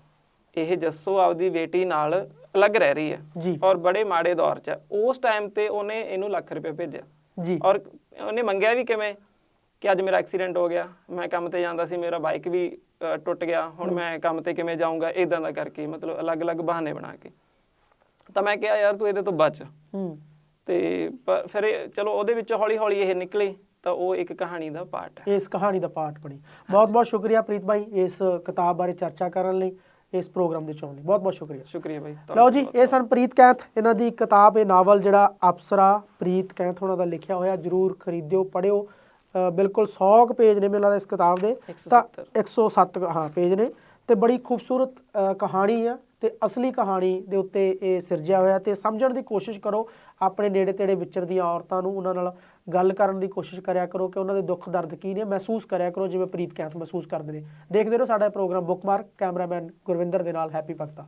ਇਹ ਜੱਸੋ ਆਪਦੀ ਬੇਟੀ ਨਾਲ ਅਲੱਗ ਰਹਿ ਰਹੀ ਹੈ ਔਰ ਬੜੇ ਮਾੜੇ ਦੌਰ 'ਚ। ਉਸ ਟਾਈਮ ਤੇ ਉਹਨੇ ਇਹਨੂੰ ਲੱਖ ਰੁਪਏ ਭੇਜਿਆ। ਜੀ। ਔਰ ਉਹਨੇ ਮੰਗਿਆ ਵੀ ਕਿਵੇਂ? ਕਿ ਅੱਜ ਮੇਰਾ ਐਕਸੀਡੈਂਟ ਹੋ ਗਿਆ ਮੈਂ ਕੰਮ ਤੇ ਜਾਂਦਾ ਸੀ ਮੇਰਾ ਬਾਈਕ ਵੀ ਟੁੱਟ ਗਿਆ ਹੁਣ ਮੈਂ ਕੰਮ ਤੇ ਕਿਵੇਂ ਜਾਊਂਗਾ ਇਦਾਂ ਦਾ ਕਰਕੇ ਮਤਲਬ ਅਲੱਗ-ਅਲੱਗ ਬਹਾਨੇ ਬਣਾ ਕੇ। ਤਾਂ ਮੈਂ ਕਿਹਾ ਯਾਰ ਤੂੰ ਇਹਦੇ ਤੋਂ ਬਚ। ਹੂੰ। ਤੇ ਫਿਰ ਚਲੋ ਉਹਦੇ ਵਿੱਚ ਹੌਲੀ-ਹੌਲੀ ਇਹ ਨਿਕਲੀ। ਤਾਂ ਉਹ ਇੱਕ ਕਹਾਣੀ ਦਾ ਪਾਰਟ ਹੈ। ਇਸ ਕਹਾਣੀ ਦਾ ਪਾਠ ਪੜੀ ਬਹੁਤ ਬਹੁਤ ਸ਼ੁਕਰੀਆ ਪ੍ਰੀਤ ਭਾਈ ਇਸ ਕਿਤਾਬ ਬਾਰੇ ਚਰਚਾ ਕਰਨ ਲਈ ਇਸ ਪ੍ਰੋਗਰਾਮ ਦੇ ਚੋਣ ਲਈ। ਬਹੁਤ ਬਹੁਤ ਸ਼ੁਕਰੀਆ। ਸ਼ੁਕਰੀਆ ਬਾਈ। ਲਓ ਜੀ ਇਹ ਸਨ ਪ੍ਰੀਤ ਕੈਂਥ। ਇਹਨਾਂ ਦੀ ਕਿਤਾਬ ਇਹ ਨਾਵਲ ਜਿਹੜਾ ਅਪਸਰਾ ਪ੍ਰੀਤ ਕੈਂਥ ਉਹਨਾਂ ਦਾ ਲਿਖਿਆ ਹੋਇਆ ਜਰੂਰ ਖਰੀਦਿਓ ਪੜਿਓ ਬਿਲਕੁਲ 100 ਕੁ ਪੇਜ ਨੇ ਲੱਗਦਾ ਇਸ ਕਿਤਾਬ ਦੇ। ਤਾਂ 107 ਹਾਂ ਪੇਜ ਨੇ। ਤੇ ਬੜੀ ਖੂਬਸੂਰਤ ਕਹਾਣੀ ਆ ਤੇ ਅਸਲੀ ਕਹਾਣੀ ਦੇ ਉੱਤੇ ਇਹ ਸਿਰਜਿਆ ਹੋਇਆ ਤੇ ਸਮਝਣ ਦੀ ਕੋਸ਼ਿਸ਼ ਕਰੋ ਆਪਣੇ ਨੇੜੇ ਤੇੜੇ ਵਿਚਰਦੀਆਂ ਔਰਤਾਂ ਨੂੰ ਉਹਨਾਂ ਨਾਲ ਗੱਲ ਕਰਨ ਦੀ ਕੋਸ਼ਿਸ਼ ਕਰਿਆ ਕਰੋ ਕਿ ਉਹਨਾਂ ਦੇ ਦੁੱਖ ਦਰਦ ਕੀ ਨੇ, ਮਹਿਸੂਸ ਕਰਿਆ ਕਰੋ ਜਿਵੇਂ ਪ੍ਰੀਤ ਕੈਂਥ ਮਹਿਸੂਸ ਕਰਦੇ ਨੇ। ਦੇਖਦੇ ਰਹੋ ਸਾਡਾ ਇਹ ਪ੍ਰੋਗਰਾਮ, ਬੁੱਕਮਾਰਕ ਕੈਮਰਾਮੈਨ ਗੁਰਵਿੰਦਰ ਦੇ ਨਾਲ, ਹੈਪੀ ਭਗਤਾ